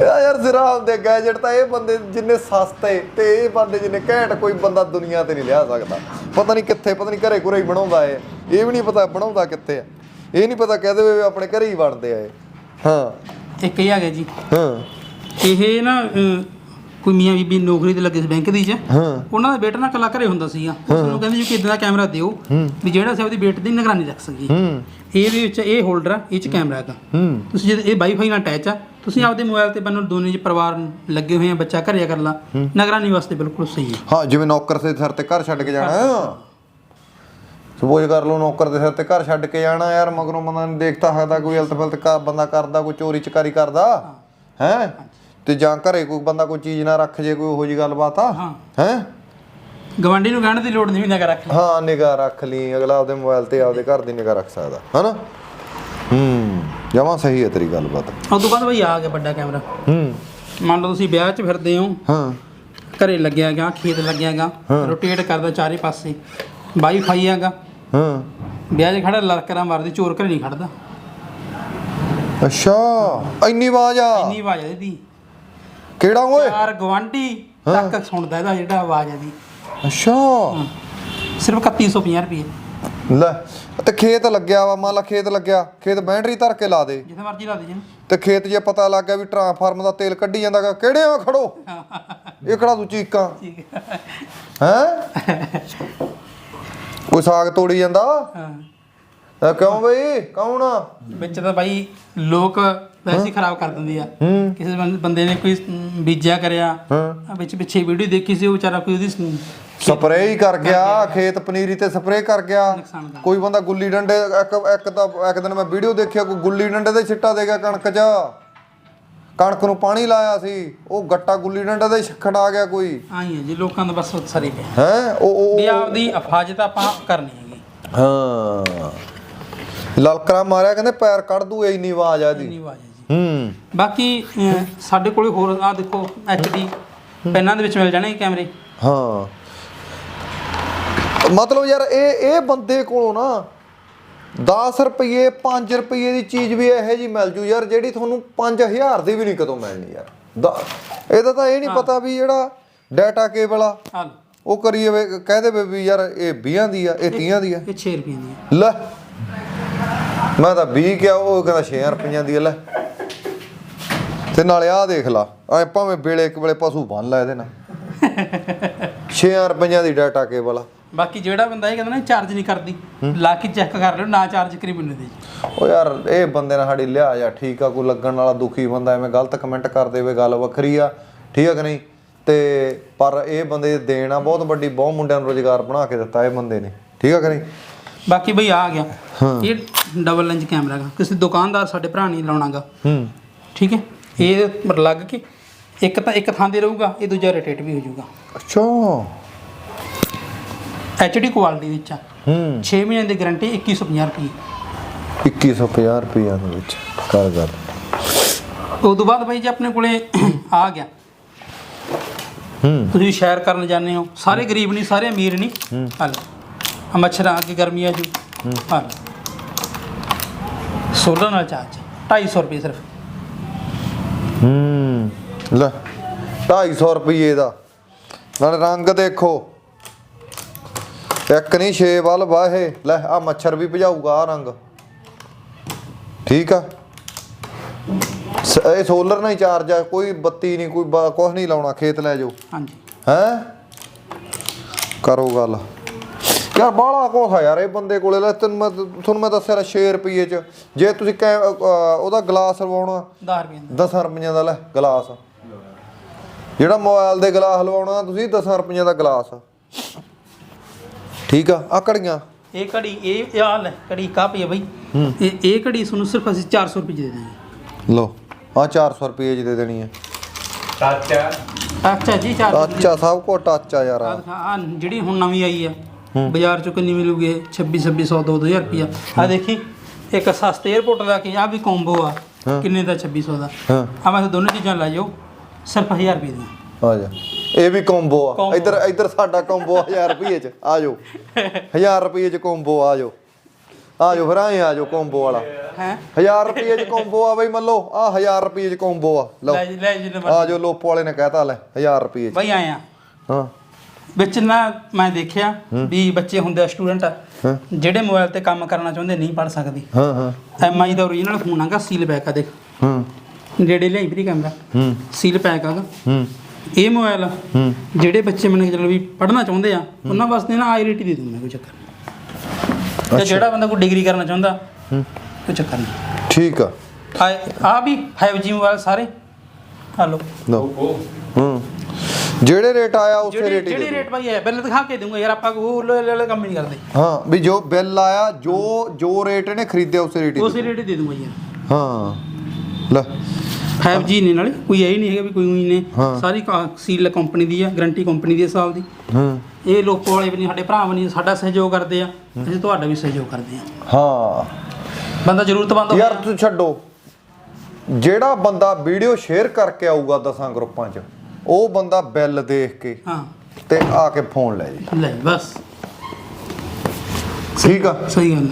ਇਹ ਯਾਰ ਜ਼ਰਾ ਦੇ ਗੈਜਟ ਤਾਂ ਇਹ ਬੰਦੇ ਜਿੰਨੇ ਸਸਤੇ ਤੇ ਇਹ ਬੰਦੇ ਜਿੰਨੇ ਘੈਂਟ ਕੋਈ ਬੰਦਾ ਦੁਨੀਆ ਤੇ ਨਹੀਂ ਲਿਆ ਸਕਦਾ। ਪਤਾ ਨਹੀਂ ਕਿੱਥੇ ਪਤਾ ਨਹੀਂ ਘਰੇ ਘੁਰੇ ਹੀ ਬਣਾਉਂਦਾ ਏ ਇਹ ਵੀ ਨਹੀਂ ਪਤਾ ਬਣਾਉਂਦਾ ਕਿੱਥੇ ਆ। ਇਹ ਨਹੀਂ ਪਤਾ ਕਹਦੇ ਵੇ ਆਪਣੇ ਘਰੇ ਹੀ ਬਣਦੇ ਆ ਇਹ। ਹਾਂ।
ਇੱਕ ਇਹ ਆ ਗਿਆ ਜੀ।
ਹਾਂ।
ਇਹ ਨਾ ਕੋਈ ਮੀਆਂ ਬੀਬੀ ਨੌਕਰੀ ਤੇ ਲੱਗੇ ਸੀ ਬੈਂਕ ਦੀ ਚ
ਹਾਂ।
ਉਹਨਾਂ ਦਾ ਬੇਟਾ ਨਾ ਕੱਲਾ ਘਰੇ ਹੁੰਦਾ ਸੀਗਾ। ਉਸ ਨੂੰ ਕਹਿੰਦੇ ਜੀ ਕਿ ਇਦਾਂ ਦਾ ਕੈਮਰਾ ਦਿਓ ਵੀ ਜਿਹੜਾ ਸੀ ਉਹਦੀ ਬੇਟੇ ਦੀ ਨਿਗਰਾਨੀ ਰੱਖ ਸਕੀ
ਹੂੰ।
ਇਹਦੇ ਵਿੱਚ ਇਹ ਹੋਲਡਰ ਆ ਇਹ ਚ ਕੈਮਰਾ ਹੈਗਾ।
ਹੂੰ।
ਤੁਸੀਂ ਜਦ ਇਹ ਵਾਈਫਾਈ ਨਾਲ ਅਟੈਚ ਆ ਤੁਸੀਂ ਆਪਦੇ ਮੋਬਾਈਲ ਤੇ ਬੰਨੋ ਦੋਨੇ ਜੀ ਪਰਿਵਾਰ ਲੱਗੇ ਹੋਏ ਆ ਬੱਚਾ ਘਰੇ ਕਰ ਲਾ। ਨਿਗਰਾਨੀ ਵਾਸਤੇ ਬਿਲਕੁਲ ਸਹੀ ਹੈ।
ਹਾਂ ਜਿਵੇਂ ਨੌਕਰ ਦੇ ਸਿਰ ਤੇ ਘਰ ਛੱਡ ਕੇ ਜਾਣਾ। ਸਪੋਜ਼ ਕਰ ਲਓ ਨੌਕਰ ਦੇ ਸਿਰ ਤੇ ਘਰ ਛੱਡ ਕੇ ਜਾਣਾ ਯਾਰ ਮਗਰੋਂ ਬੰਦਾ ਨਹੀਂ ਦੇਖਦਾ ਸਕਦਾ ਕੋਈ ਅਲਤ ਫਲਤ ਕਾ ਬੰਦਾ ਕਰਦਾ ਕੋਈ ਚੋਰੀ ਚਕਾਰੀ ਕਰਦਾ। ਹੈ। ਤੇ ਜਾਂ ਘਰੇ ਕੋਈ ਬੰਦਾ ਕੋਈ ਚੀਜ਼ ਨਾ ਰੱਖ ਜੇ ਕੋਈ ਉਹੋ ਜੀ ਗੱਲਬਾਤ ਆ?
ਹਾਂ।
ਹੈ?
ਗਵਾਂਢੀ ਨੂੰ ਕਹਿਣ ਦੀ ਲੋੜ ਨਹੀਂ ਵੀ ਨਿਗਰ ਰੱਖ
ਹਾਂ ਨਿਗਾਹ ਰੱਖ ਲਈ ਅਗਲਾ ਆਪਦੇ ਮੋਬਾਈਲ ਤੇ ਆਪਦੇ ਘਰ ਦੀ ਨਿਗਾਹ ਰੱਖ ਸਕਦਾ ਹਨਾ? ਹੂੰ ਜਮਾ ਸਹੀ ਹੈ ਤੇਰੀ ਗੱਲਬਾਤ।
ਉਸ ਤੋਂ ਬਾਅਦ ਬਈ ਆ ਗਿਆ ਵੱਡਾ ਕੈਮਰਾ।
ਹੂੰ।
ਮੰਨ ਲਓ ਤੁਸੀਂ ਵਿਆਹ 'ਚ ਫਿਰਦੇ ਹੋ।
ਹਾਂ।
ਘਰੇ ਲੱਗਿਆ ਗਾ ਖੇਤ ਲੱਗਿਆ ਗਾ ਰੋਟੇਟ ਕਰਦਾ ਚਾਰੇ ਪਾਸੇ ਵਾਈਫਾਈ ਹੈਗਾ
ਹਾਂ।
ਵਿਆਹ 'ਚ ਖੜਾ ਲੜਕਰਾ ਮਾਰਦੀ ਚੋਰ ਘਰੇ ਨਹੀਂ ਖੜਦਾ।
ਅੱਛਾ ਇੰਨੀ ਆਵਾਜ਼ ਆ।
ਇੰਨੀ ਆਵਾਜ਼ ਹੈ ਇਹਦੀ।
ਕਿਹੜਾ ਓਏ?
ਚਾਰ ਗਵਾਂਢੀ ਤੱਕ ਸੁਣਦਾ ਇਹਦਾ ਜਿਹੜਾ ਆਵਾਜ਼ ਹੈ ਦੀ
ਅੱਛਾ।
ਸਿਰਫ 3150 ਰੁਪਏ।
ਲੈ ਤੇ ਖੇਤ ਲੱਗਿਆ ਵਾ ਮੰਨ ਲਾ ਖੇਤ ਲੱਗਿਆ ਖੇਤ ਬੈਟਰੀ ਧਰ ਕੇ ਲਾ ਦੇ।
ਜਿੱਥੇ ਮਰਜ਼ੀ ਲਾ ਦੇ ਜੀ।
ਤੇ ਖੇਤ ਜੇ ਪਤਾ ਲੱਗ ਗਿਆ ਵੀ ਟਰਾਂਸਫਾਰਮ ਦਾ ਤੇਲ ਕੱਢੀ ਜਾਂਦਾ ਗਾ, ਕਿਹੜੇ ਆ ਖੜੋ? ਇਹ ਕਿਹੜਾ
ਠੀਕ ਹੈ।
ਹੈ? ਕੋਈ ਸਾਗ ਤੋੜੀ ਜਾਂਦਾ
ਹਾਂ।
ਇਹ ਕਿਉਂ ਬਈ? ਕੌਣ ਆ?
ਵਿੱਚ ਤਾਂ ਬਾਈ ਲੋਕ ਵੈਸੇ ਹੀ ਖਰਾਬ ਕਰ ਦਿੰਦੇ ਆ। ਕਿਸੇ ਬੰ- ਬੰਦੇ ਨੇ ਕੋਈ ਮ, ਬੀਜਿਆ ਕਰਿਆ।
ਹਾਂ।
ਆ ਵਿੱਚ ਪਿੱਛੇ ਵੀਡੀਓ ਦੇਖੀ ਸੀ ਉਹ ਵਿਚਾਰਾ ਕੋਈ ਉਹਦੀ ਸ-
ਸਪਰੇਅ ਹੀ ਕਰ ਗਿਆ ਖੇਤ ਪਨੀਰੀ ਤੇ ਸਪਰੇਅ ਕਰ ਗਿਆ।
ਨੁਕਸਾਨ ਕਰ।
ਕੋਈ ਬੰਦਾ ਗੁੱਲੀ ਡੰਡੇ ਇੱਕ ਇੱਕ ਤਾਂ ਇੱਕ ਦਿਨ ਮੈਂ ਵੀਡੀਓ ਦੇਖਿਆ ਕੋਈ ਗੁੱਲੀ ਡੰਡੇ ਦੇ ਛਿੱਟਾ ਦੇ ਗਿਆ ਕਣਕ 'ਚ। ਕਣਕ ਨੂੰ ਪਾਣੀ ਲਾਇਆ ਸੀ ਉਹ ਗੱਟਾ ਗੁੱਲੀ ਡੰਡੇ ਦਾ ਹੀ ਖੜਾ ਗਿਆ ਕੋਈ।
ਆਈ ਹੈ ਜੀ ਲੋਕਾਂ ਦਾ ਬਸ ਸਰੇ ਪਿਆ।
ਹੈ? ਉਹ ਉਹ
ਵੀ ਆਪਦੀ ਅਫਾਜ਼ਤ ਆਪਾਂ ਕਰਨੀ ਹੈਗੀ।
ਹਾਂ। ਲਲਕਰਾ ਮਾਰਿਆ ਕਹਿੰਦੇ ਪੈਰ ਕੱਢ ਦੂ ਇੰਨੀ ਆਵਾਜ਼ ਆ ਇਹਦੀ।
ਜੀ।
ਹੂੰ।
ਬਾਕੀ ਸਾਡੇ ਕੋਲੇ ਹੋਰ ਆ ਦੇਖੋ ਐਚਡੀ ਪੈਨਾਂ ਦੇ ਵਿੱਚ ਮਿਲ ਜਾਣਗੇ ਕੈਮਰੇ।
ਹਾਂ। ਮਤਲਬ ਯਾਰ ਇਹ ਇਹ ਬੰਦੇ ਕੋਲੋਂ ਨਾ 10 ਰੁਪਏ 5 ਰੁਪਏ ਦੀ ਚੀਜ਼ ਵੀ ਇਹੋ ਜੀ ਮਿਲ ਜੂ ਯਾਰ ਜਿਹੜੀ ਤੁਹਾਨੂੰ 5000 ਦੀ ਵੀ ਨਹੀਂ ਕਦੋਂ ਮਿਲਣੀ ਯਾਰ। ਦਾ- ਇਹਦਾ ਤਾਂ ਇਹ ਨਹੀਂ ਪਤਾ ਵੀ ਜਿਹੜਾ ਡਾਟਾ ਕੇਬਲ ਆ
ਆ ਲਓ
ਉਹ ਕਰੀਏ ਵੇ ਕਹਦੇ ਵੇ ਵੀ ਯਾਰ ਇਹ 20 ਦੀ ਆ ਇਹ 30 ਦੀ ਆ।
ਇਹ 6 ਰੁਪਏ ਦੀ ਹੈ
ਲੈ ਮੈਂ ਤਾਂ 20 ਕਿਹਾ ਉਹ ਕਹਿੰਦਾ 6 ਰੁਪਈਆਂ ਦੀ ਲੈ ਤੇ ਨਾਲੇ ਆਹ ਦੇਖ ਲਾ ਐ ਭਾਵੇਂ ਵੇਲੇ ਇੱਕ ਵੇਲੇ ਪਸ਼ੂ ਬੰਨ ਲੈ ਇਹਦੇ ਨਾਲ। 6 ਰੁਪਈਆਂ ਦੀ ਡਾਟਾ ਕੇਬਲ ਆ।
ਬਾਕੀ ਜਿਹੜਾ ਬੰਦਾ ਇਹ ਕਹਿੰਦਾ ਨਾ ਚਾਰਜ ਨਹੀਂ ਕਰਦੀ ਲਾ ਕੇ ਚੈੱਕ ਕਰ ਲਿਓ ਨਾ ਚਾਰਜ ਕਰੀ ਮੈਨੂੰ ਦੇ।
ਉਹ ਯਾਰ ਇਹ ਬੰਦੇ ਨਾਲ ਸਾਡੀ ਲਿਆ ਜਾ ਠੀਕ ਆ ਕੋਈ ਲੱਗਣ ਵਾਲਾ ਦੁਖੀ ਬੰਦਾ ਐਵੇਂ ਗਲਤ ਕਮੈਂਟ ਕਰ ਦੇਵੇ ਗੱਲ ਵੱਖਰੀ ਆ ਠੀਕ ਆ ਕਿ ਨਹੀਂ? ਤੇ ਪਰ ਇਹ ਬੰਦੇ ਦੇਣ ਆ ਬਹੁਤ ਵੱਡੀ ਬਹੁਤ ਮੁੰਡਿਆਂ ਨੂੰ ਰੋਜ਼ਗਾਰ ਬਣਾ ਕੇ ਦਿੱਤਾ ਇਹ ਬੰਦੇ ਨੇ ਠੀਕ ਆ ਕਿ ਨਹੀਂ?
ਬਾਕੀ ਬਈ ਆ ਗਿਆ। ਇਹ ਡਬਲ ਲੈਂਜ ਕੈਮਰਾ ਗਾ। ਕਿਸੇ ਦੁਕਾਨਦਾਰ ਸਾਡੇ ਭਰਾ ਨਹੀਂ ਲਾਉਣਾਗਾ
ਹੂੰ।
ਠੀਕ ਹੈ? ਇਹ ਲੱਗ ਕੇ ਇੱਕ ਤਾਂ ਇੱਕ ਥਾਂ ਤੇ ਰਹੂਗਾ ਇਹ ਦੂਜਾ ਰੋਟੇਟ ਵੀ ਹੋ ਜਾਊਗਾ।
ਅੱਛਾ।
ਐਚਡੀ ਕੁਆਲਿਟੀ ਵਿੱਚ ਆ।
ਹੂੰ।
6 ਮਹੀਨੇ ਦੀ ਗਾਰੰਟੀ 2150 ਰੁਪਏ।
2150 ਰੁਪਈਆ ਦੇ ਵਿੱਚ। ਕਰ ਗੱਲ।
ਉਸ ਤੋਂ ਬਾਅਦ ਬਾਈ ਜੀ ਆਪਣੇ ਕੋਲੇ ਆ ਗਿਆ।
ਹੂੰ।
ਤੁਸੀਂ ਸ਼ੇਅਰ ਕਰਨ ਜਾਂਦੇ ਹੋ। ਸਾਰੇ ਗਰੀਬ ਨਹੀਂ ਸਾਰੇ ਅਮੀਰ ਨਹੀਂ। ਹਲ ਆ ਮੱਛਰਾਂ ਅੱਗੇ ਗਰਮੀ ਆ ਜੂ ਹਲ ਸੋਲਰ ਨਾਲ ਚਾਰਜ 250 ਰੁਪਏ ਸਿਰਫ
ਹੂੰ ਲੈ 250 ਰੁਪਏ ਦਾ ਨਾਲ ਰੰਗ ਦੇਖੋ ਇੱਕ ਨਹੀਂ ਛੇ ਵੱਲ ਵਾਹੇ ਲੈ ਆ ਮੱਛਰ ਵੀ ਭਜਾਊਗਾ ਆ ਰੰਗ ਠੀਕ ਆ ਸ- ਇਹ ਸੋਲਰ ਨਾਲ ਹੀ ਚਾਰਜ ਆ ਕੋਈ ਬੱਤੀ ਨਹੀਂ ਕੋਈ ਬ- ਕੁਛ ਨਹੀਂ ਲਾਉਣਾ ਖੇਤ ਲੈ ਜਾਓ
ਹਾਂਜੀ
ਹੈ ਕਰੋ ਗੱਲ ਯਾਰ ਬਾਹਲਾ ਕੋਸਾ ਯਾਰ ਇਹ ਬੰਦੇ ਕੋਲੇ ਲੈ ਤੈਨੂੰ ਮੈਂ ਤੁਹਾਨੂੰ ਮੈਂ ਦੱਸਿਆ ਨਾ 6 ਰੁਪਏ ਚ। ਜੇ ਤੁਸੀਂ ਕੈ ਅ, ਉਹਦਾ ਗਲਾਸ ਲਵਾਉਣਾ
10 ਰੁਪਏ ਦਾ।
10 ਰੁਪਈਆਂ ਦਾ ਲੈ ਗਲਾਸ। ਜਿਹੜਾ ਮੋਬਾਈਲ ਦੇ ਗਲਾਸ ਲਵਾਉਣਾ ਤੁਸੀਂ 10 ਰੁਪਈਆਂ ਦਾ ਗਲਾਸ। ਠੀਕ ਆ ਆ ਕੜੀਆਂ
ਇਹ ਘੜੀ ਇਹ ਹਾਲ ਹੈ ਘੜੀ ਕਾ ਪਈ ਹੈ ਬਾਈ। ਇਹ ਇਹ ਘੜੀ ਤੁਹਾਨੂੰ ਸਿਰਫ ਅਸੀਂ 400 ਰੁਪਏ 'ਚ ਦੇ ਦਾਂਗੇ
ਲਓ ਆ 400 ਰੁਪਏ ਚ ਦੇ ਦੇਣੀ ਹੈ
ਟੱਚ ਆ
ਅੱਛਾ ਜੀ। 400
ਅੱਛਾ ਸਭ ਕੋ ਟੱਚ ਆ ਯਾਰ
ਆ ਆ ਜਿਹੜੀ ਹੁਣ ਨਵੀਂ ਆਈ ਆ। ਬਾਜ਼ਾਰ ਚੋਂ ਕਿੰਨੀ ਮਿਲੂਗੀ? 26 2600 2000 ਰੁਪਿਆ ਆ ਦੇਖੀ ਇੱਕ ਸਸਤੇ 에어ਪੋਰਟ ਦਾ ਕਿ ਆ ਵੀ ਕੰਬੋ ਆ। ਕਿੰਨੇ ਦਾ? 2600 ਦਾ। ਆ ਮੈਂ ਦੋਨੋਂ ਚੀਜ਼ਾਂ ਲੈ ਜਾਓ ਸਿਰਫ 1000 ਰੁਪਏ ਦੀਆਂ।
ਆ ਜਾ। ਇਹ ਵੀ ਕੰਬੋ ਆ। ਇੱਧਰ ਇੱਧਰ ਸਾਡਾ ਕੰਬੋ 1000 ਰੁਪਏ ਚ। ਆ ਜਾਓ। 1000 ਰੁਪਏ ਚ ਕੰਬੋ ਆ ਜਾਓ। ਆ ਜਾਓ ਫਿਰ ਆਏ ਆ ਜਾਓ ਕੰਬੋ ਵਾਲਾ।
ਹੈ?
1000 ਰੁਪਏ ਚ ਕੰਬੋ ਆ ਬਈ ਮੰਨ ਲਓ ਆ 1000 ਰੁਪਏ ਚ ਕੰਬੋ ਆ। ਲਓ।
ਲੈ ਜੀ ਲੈ ਜੀ
ਆ ਜਾਓ ਲੋਪੋ ਵਾਲੇ ਨੇ ਕਹਿਤਾ ਲੈ 1000 ਰੁਪਏ ਚ।
ਬਾਈ ਆਏ ਆ।
ਹਾਂ।
ਵਿੱਚ ਨਾ ਮੈਂ ਦੇਖਿਆ ਵੀ ਬੱਚੇ ਹੁੰਦੇ ਆ ਸਟੂਡੈਂਟ
ਹਾਂ।
ਜਿਹੜੇ ਮੋਬਾਈਲ ਤੇ ਕੰਮ ਕਰਨਾ ਚਾਹੁੰਦੇ ਨਹੀਂ ਪੜ ਸਕਦੇ।
ਹਾਂ ਹਾਂ।
ਐਮਆਈ ਦਾ ਓਰੀਜਨਲ ਫੋਨ ਆਗਾ ਸੀਲ ਪੈਕ ਆ ਦੇਖ।
ਹੂੰ।
ਜਿਹੜੇ ਲਈ ਵੀ ਕੈਮਰਾ
ਹੂੰ।
ਸੀਲ ਪੈਕ ਆਗਾ।
ਹੂੰ।
ਇਹ ਮੋਬਾਈਲ
ਹੂੰ।
ਜਿਹੜੇ ਬੱਚੇ ਮੰਨ ਕੇ ਚੱਲੋ ਵੀ ਪੜ੍ਹਨਾ ਚਾਹੁੰਦੇ ਆ ਉਹਨਾਂ ਵਾਸਤੇ ਨਾ ਆਈਆਈਟੀ ਦੇ ਦੂੰਗਾ ਕੋਈ ਚੱਕਰ ਨਹੀਂ ਤੇ ਜਿਹੜਾ ਬੰਦਾ ਕੋਈ ਡਿਗਰੀ ਕਰਨਾ ਚਾਹੁੰਦਾ ਕੋਈ ਚੱਕਰ ਨਹੀਂ
ਠੀਕ ਆ।
ਆ ਆ ਵੀ 5G ਮੋਬਾਈਲ ਸਾਰੇ। ਹਲੋ
ਲਓ। ਹੂੰ। ਜਿਹੜੇ ਰੇਟ ਆਇਆ ਉਸੇ
ਜਿਹੜੇ
ਰੇਟ ਹੀ
ਜਿਹੜੇ
ਦੇ ਦਿਓ।
ਰੇਟ ਭਾਈ ਹੈ ਬਿੱਲ ਦਿਖਾ ਕੇ ਦੂੰਗਾ ਯਾਰ ਆਪਾਂ ਉਹ ਲੈ ਲੈ ਕੰਮ ਨਹੀਂ ਕਰਦੇ।
ਹਾਂ ਵੀ ਜੋ ਬਿੱਲ ਆਇਆ ਜੋ ਜੋ ਰੇਟ ਇਹਨੇ ਖਰੀਦਿਆ ਉਸੇ ਰੇਟ ਹੀ
ਉਸੇ ਰੇਟ ਹੀ ਦੇ ਦੂੰਗਾ ਯਾਰ
ਦਿਓ। ਹਾਂ ਲੈ।
5G ਨੇ ਨਾਲੇ ਕੋਈ ਇਹ ਨਹੀਂ ਹੈਗਾ ਵੀ ਕੋਈ ਉਹੀ ਨੇ। ਸਾਰੀ ਕਾ- ਸੀਲ ਕੰਪਨੀ ਦੀ ਆ ਗਾਰੰਟੀ ਕੰਪਨੀ ਦੀ ਆ ਸਾਲ ਦੀ।
ਹਾਂ।
ਇਹ ਲੋਕੋ ਵਾਲੇ ਵੀ ਨਹੀਂ ਸਾਡੇ ਭਰਾ ਵੀ ਨਹੀਂ ਸਾਡਾ ਸਹਿਯੋਗ ਕਰਦੇ ਆ ਅਸੀਂ ਤੁਹਾਡਾ ਵੀ ਸਹਿਯੋਗ ਕਰਦੇ ਆ।
ਹਾਂ।
ਬੰਦਾ ਜ਼ਰੂਰਤਮੰਦ
ਯਾਰ
ਹੋਇਆ
ਤੂੰ ਛੱਡੋ। ਜਿਹੜਾ ਬੰਦਾ ਵੀਡੀਓ ਸ਼ੇਅਰ ਕਰਕੇ ਆਊਗਾ ਦਸਾਂ ਗਰੁੱਪਾਂ 'ਚ ਉਹ ਬੰਦਾ ਬਿੱਲ ਦੇਖ ਕੇ
ਹਾਂ।
ਤੇ ਆ ਕੇ ਫੋਨ ਲੈ ਜੀ।
ਲੈ ਬਸ।
ਠੀਕ ਆ?
ਸਹੀ ਗੱਲ।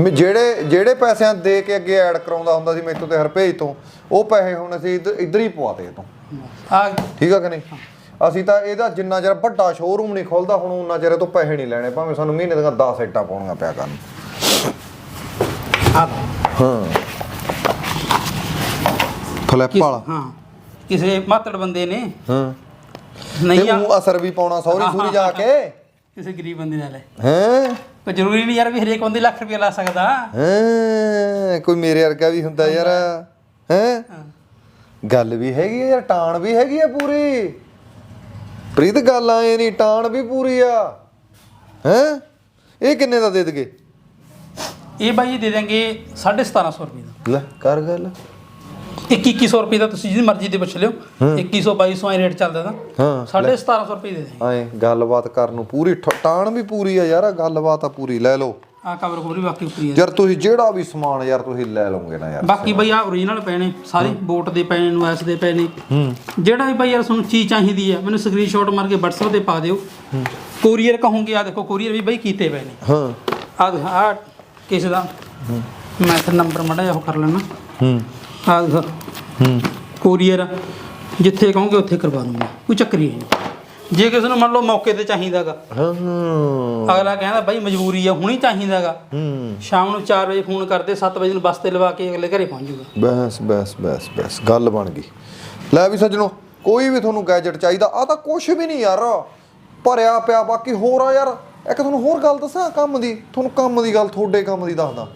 ਮ- ਜਿਹੜੇ ਜਿਹੜੇ ਪੈਸਿਆਂ ਦੇ ਕੇ ਅੱਗੇ ਐਡ ਕਰਾਉਂਦਾ ਹੁੰਦਾ ਸੀ ਮੈਥੋਂ ਤੇ ਹਰਪੇਜ ਤੋਂ ਉਹ ਪੈਸੇ ਹੁਣ ਅਸੀਂ ਇੱਧ- ਇੱਧਰ ਹੀ ਪਵਾਤੇ ਤੋਂ।
ਆ
ਠੀਕ ਆ ਕਿ ਨਹੀਂ? ਅਸੀਂ ਤਾਂ ਇਹਦਾ ਜਿੰਨਾ ਚਿਰ ਵੱਡਾ ਸ਼ੋਰੂਮ ਨਹੀਂ ਖੁੱਲਦਾ ਹੁਣ ਉਹਨਾਂ ਚਿਰ ਤੋਂ ਪੈਸੇ ਨਹੀਂ ਲੈਣੇ ਭਾਵੇਂ ਸਾਨੂੰ ਮਹੀਨੇ ਦੀਆਂ 10 ਸਾਈਟਾਂ ਪਾਉਣੀਆਂ ਪਿਆ ਕਰਨ।
ਆ।
ਹਾਂ। ਫਲਿੱਪ ਵਾਲਾ।
ਹਾਂ। ਕਿਸੇ ਮਾਤੜ ਬੰਦੇ ਨੇ।
ਹਾਂ।
ਨਹੀਂ
ਤੇ
ਆ।
ਉਹ ਅਸਰ ਵੀ ਪਾਉਣਾ ਸੌਰੀ ਸੂਰੀ ਜਾ। ਕੇ।
ਕਿਸੇ ਗਰੀਬ ਬੰਦੇ ਨਾਲ ਹੈ।
ਹੈਂ?
ਕੋਈ ਜ਼ਰੂਰੀ ਨਹੀਂ ਯਾਰ ਵੀ ਹਰੇਕ ਬੰਦੇ ਲੱਖ ਰੁਪਏ ਲਾ ਸਕਦਾ।
ਹੈਂ? ਕੋਈ ਮੇਰੇ ਵਰਗਾ ਵੀ ਹੁੰਦਾ ਯਾਰ। ਹੈਂ। ਗੱਲ ਵੀ ਹੈਗੀ ਆ ਯਾਰ ਟਾਣ ਵੀ ਹੈਗੀ ਆ ਪੂਰੀ। ਪ੍ਰੀਤ ਗੱਲ ਆਏ ਨਹੀਂ ਟਾਣ ਵੀ ਪੂਰੀ ਆ। ਹੈ? ਇਹ ਕਿੰਨੇ ਦਾ ਦੇ ਦਗੇ?
ਇਹ ਬਾਈ ਦੇ ਦਾਂਗੇ 1750 ਰੁਪਏ ਦਾ।
ਲੈ ਕਰ ਗੱਲ।
2100 ਰੁਪਏ ਦਾ ਤੁਸੀਂ ਜਿਹਦੀ ਮਰਜ਼ੀ ਦੇ ਪੁੱਛ ਲਿਓ। 2100 2200 ਐ ਰੇਟ ਚੱਲਦਾ ਦਾ
ਹਾਂ
1750 ਰੁਪਏ ਦੇ
ਆਏ ਗੱਲਬਾਤ ਕਰਨ ਨੂੰ ਪੂਰੀ ਟਾਣ ਵੀ ਪੂਰੀ ਆ ਯਾਰ ਗੱਲਬਾਤ ਆ ਪੂਰੀ ਲੈ ਲਓ।
ਆ ਕਵਰ ਖੋਰੀ ਬਾਕੀ ਹੈ
ਯਾਰ ਤੁਸੀਂ ਜਿਹੜਾ ਵੀ ਸਮਾਨ ਯਾਰ ਤੁਸੀਂ ਲੈ ਲਓਗੇ ਨਾ ਯਾਰ।
ਬਾਕੀ ਬਈ ਆ ਓਰੀਜਨਲ ਪਏ ਨੇ ਸਾਰੇ ਬੋਟ ਦੇ ਪਏ ਨੇ ਨੋਐਸ ਦੇ ਨੇ ਜਿਹੜਾ ਵੀ ਬਈ ਯਾਰ ਤੁਹਾਨੂੰ ਚੀਜ਼ ਚਾਹੀਦੀ ਹੈ ਮੈਨੂੰ ਸਕਰੀਨਸ਼ਾਟ ਮਾਰ ਕੇ WhatsApp ਤੇ ਪਾ ਦਿਓ। ਕੋਰੀਅਰ ਕਹੋਗੇ ਆ ਦੇਖੋ ਕੋਰੀਅਰ ਵੀ ਬਈ ਕੀਤੇ ਪਏ ਨੇ।
ਹਾਂ।
ਆ ਆ ਕਿਸੇ ਦਾ। ਮੈਂ ਤੇ ਨੰਬਰ ਮੜਾ ਉਹ ਕਰ ਲੈਣਾ
ਹੂੰ।
ਆ ਦੇਖ।
ਹੂੰ
ਕੋਰੀਅਰ ਜਿੱਥੇ ਕਹੋਗੇ ਉੱਥੇ ਕਰਵਾ ਦੂੰਗਾ ਕੋਈ ਚੱਕਰ ਨਹੀਂ। ਜੇ ਕਿਸੇ ਨੂੰ ਮੰਨ ਲਓ ਮੌਕੇ ਤੇ ਚਾਹੀਦਾਗਾ
ਹਾਂ।
ਅਗਲਾ ਕਹਿੰਦਾ ਬਾਈ ਮਜਬੂਰੀ ਆ ਹੁਣੀ ਚਾਹੀਦਾਗਾ।
ਹੂੰ।
ਸ਼ਾਮ ਨੂੰ 4 ਵਜੇ ਫੋਨ ਕਰਦੇ 7 ਵਜੇ ਨੂੰ ਬੱਸ ਤੇ ਲਵਾ ਕੇ ਅਗਲੇ ਘਰੇ ਪਹੁੰਚ ਜਾਊਗਾ
ਬਸ ਬਸ ਬਸ ਬਸ ਗੱਲ ਬਣ ਗਈ। ਲੈ ਵੀ ਸੱਜਣੋ ਕੋਈ ਵੀ ਤੁਹਾਨੂੰ ਗੈਜਟ ਚਾਹੀਦਾ ਆ ਤਾਂ ਕੁਝ ਵੀ ਨਹੀਂ ਯਾਰ। ਭਰਿਆ ਪਿਆ ਬਾਕੀ ਹੋਰ ਆ ਯਾਰ। ਇੱਕ ਤੁਹਾਨੂੰ ਹੋਰ ਗੱਲ ਦੱਸਾਂ ਕੰਮ ਦੀ ਤੁਹਾਨੂੰ ਕੰਮ ਦੀ ਗੱਲ ਤੁਹਾਡੇ ਕੰਮ ਦੀ ਦੱਸਦਾ।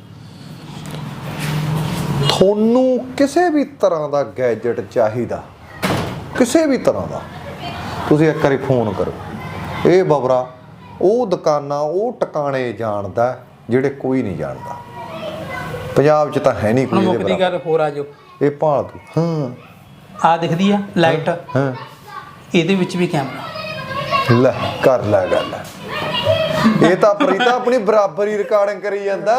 ਤੁਹਾਨੂੰ ਕਿਸੇ ਵੀ ਤਰ੍ਹਾਂ ਦਾ ਗੈਜਟ ਚਾਹੀਦਾ। ਕਿਸੇ ਵੀ ਤਰ੍ਹਾਂ ਦਾ। ਤੁਸੀਂ ਇੱਕ ਵਾਰੀ ਫੋਨ ਕਰੋ। ਇਹ ਬਬਰਾ ਉਹ ਦੁਕਾਨਾਂ ਉਹ ਟਿਕਾਣੇ ਜਾਣਦਾ ਜਿਹੜੇ ਕੋਈ ਨਹੀਂ ਜਾਣਦਾ। ਪੰਜਾਬ 'ਚ ਤਾਂ ਹੈ ਨਹੀਂ ਕੋਈ ਇਹਦੇ
ਮੁੱਕਦੀ ਗੱਲ ਹੋਰ ਆ
ਬਰਾਬਰ। ਇਹ ਭਾਲ ਤੂੰ ਹਾਂ।
ਆ ਦਿਖਦੀ ਆ ਲਾਈਟ।
ਹਾਂ।
ਇਹਦੇ ਵਿੱਚ ਵੀ ਕੈਮਰਾ।
ਲੈ ਕਰ ਲੈ ਗੱਲ। ਇਹ ਤਾਂ ਪ੍ਰੀਤਾ ਆਪਣੀ ਬਰਾਬਰੀ ਰਿਕਾਰਡਿੰਗ ਕਰੀ ਜਾਂਦਾ।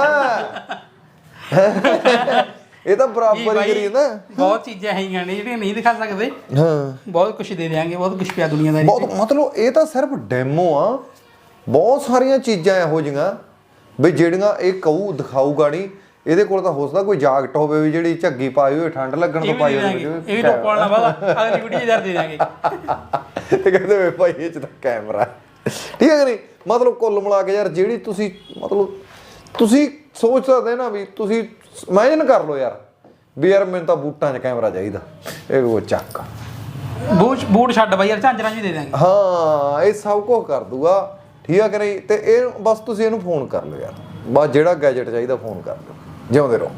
ਇਹ ਤਾਂ ਬਰਾਬਰ ਹੀ ਕਰੀ ਜਾਂਦਾ
ਬਹੁਤ ਚੀਜ਼ਾਂ ਹੈਗੀਆਂ ਨੇ ਜਿਹੜੀਆਂ ਨਹੀਂ ਦਿਖਾ ਸਕਦੇ।
ਹਾਂ।
ਬਹੁਤ ਕੁਝ ਦੇ ਦਿਆਂਗੇ ਬਹੁਤ ਕੁਝ ਪਿਆ ਦੁਨੀਆਦਾਰੀ
ਬਹੁਤ ਮਤਲਬ ਇਹ ਤਾਂ ਸਿਰਫ ਡੈਮੋ ਆ। ਬਹੁਤ ਸਾਰੀਆਂ ਚੀਜ਼ਾਂ ਇਹੋ ਜਿਹੀਆਂ ਵੀ ਜਿਹੜੀਆਂ ਇਹ ਕਹੂ ਦਿਖਾਊਗਾ ਨਹੀਂ। ਇਹਦੇ ਕੋਲ ਤਾਂ ਹੋ ਸਕਦਾ ਕੋਈ ਜਾਕਟ ਹੋਵੇ ਵੀ ਜਿਹੜੀ ਝੱਗੀ ਪਾਈ ਹੋਵੇ ਠੰਡ ਲੱਗਣ ਤੋਂ ਪਾਈ
ਦੇ
ਹੋਵੇ।
ਇਹ ਵੀ ਟੋਪ ਵਾਲਾ ਬਾਅਦ ਅਗਲੀ ਵੀਡੀਓ ਜਰ ਦੇ ਦਿਆਂਗੇ।
ਤੇ ਕਹਿੰਦੇ ਵੇ ਭਾਈ ਇਹ ਚ ਤਾਂ ਕੈਮਰਾ। ਠੀਕ ਹੈ ਕਿ ਨਹੀਂ? ਮਤਲਬ ਕੁੱਲ ਮਿਲਾ ਕੇ ਯਾਰ ਜਿਹੜੀ ਤੁਸੀਂ ਮਤਲਬ ਤੁਸੀਂ ਸੋਚ ਸਕਦੇ ਨਾ ਵੀ ਤੁਸੀਂ ਇਮੇਜਿਨ ਕਰ ਲਓ ਯਾਰ। ਵੀ ਯਾਰ ਮੈਨੂੰ ਤਾਂ ਬੂਟਾਂ 'ਚ ਕੈਮਰਾ ਚਾਹੀਦਾ। ਇਹ ਉਹ ਚੱਕ।
ਬੂਟ ਬੂਟ ਛੱਡ ਬਾਈ ਯਾਰ ਝਾਂਜਰਾਂ ਵੀ ਦੇ ਦਿਆਂਗੇ।
ਹਾਂ ਇਹ ਸਭ ਕੁਝ ਕਰ ਦੂਗਾ। ਠੀਕ ਹੈ ਕਿ ਨਹੀਂ? ਤੇ ਇਹ ਬਸ ਤੁਸੀਂ ਇਹਨੂੰ ਫੋਨ ਕਰ ਲਓ ਯਾਰ। ਬਸ ਜਿਹੜਾ ਗੈਜਟ ਚਾਹੀਦਾ ਫੋਨ ਕਰ ਲਓ। ਜਿਉਂਦੇ ਰਹੋ।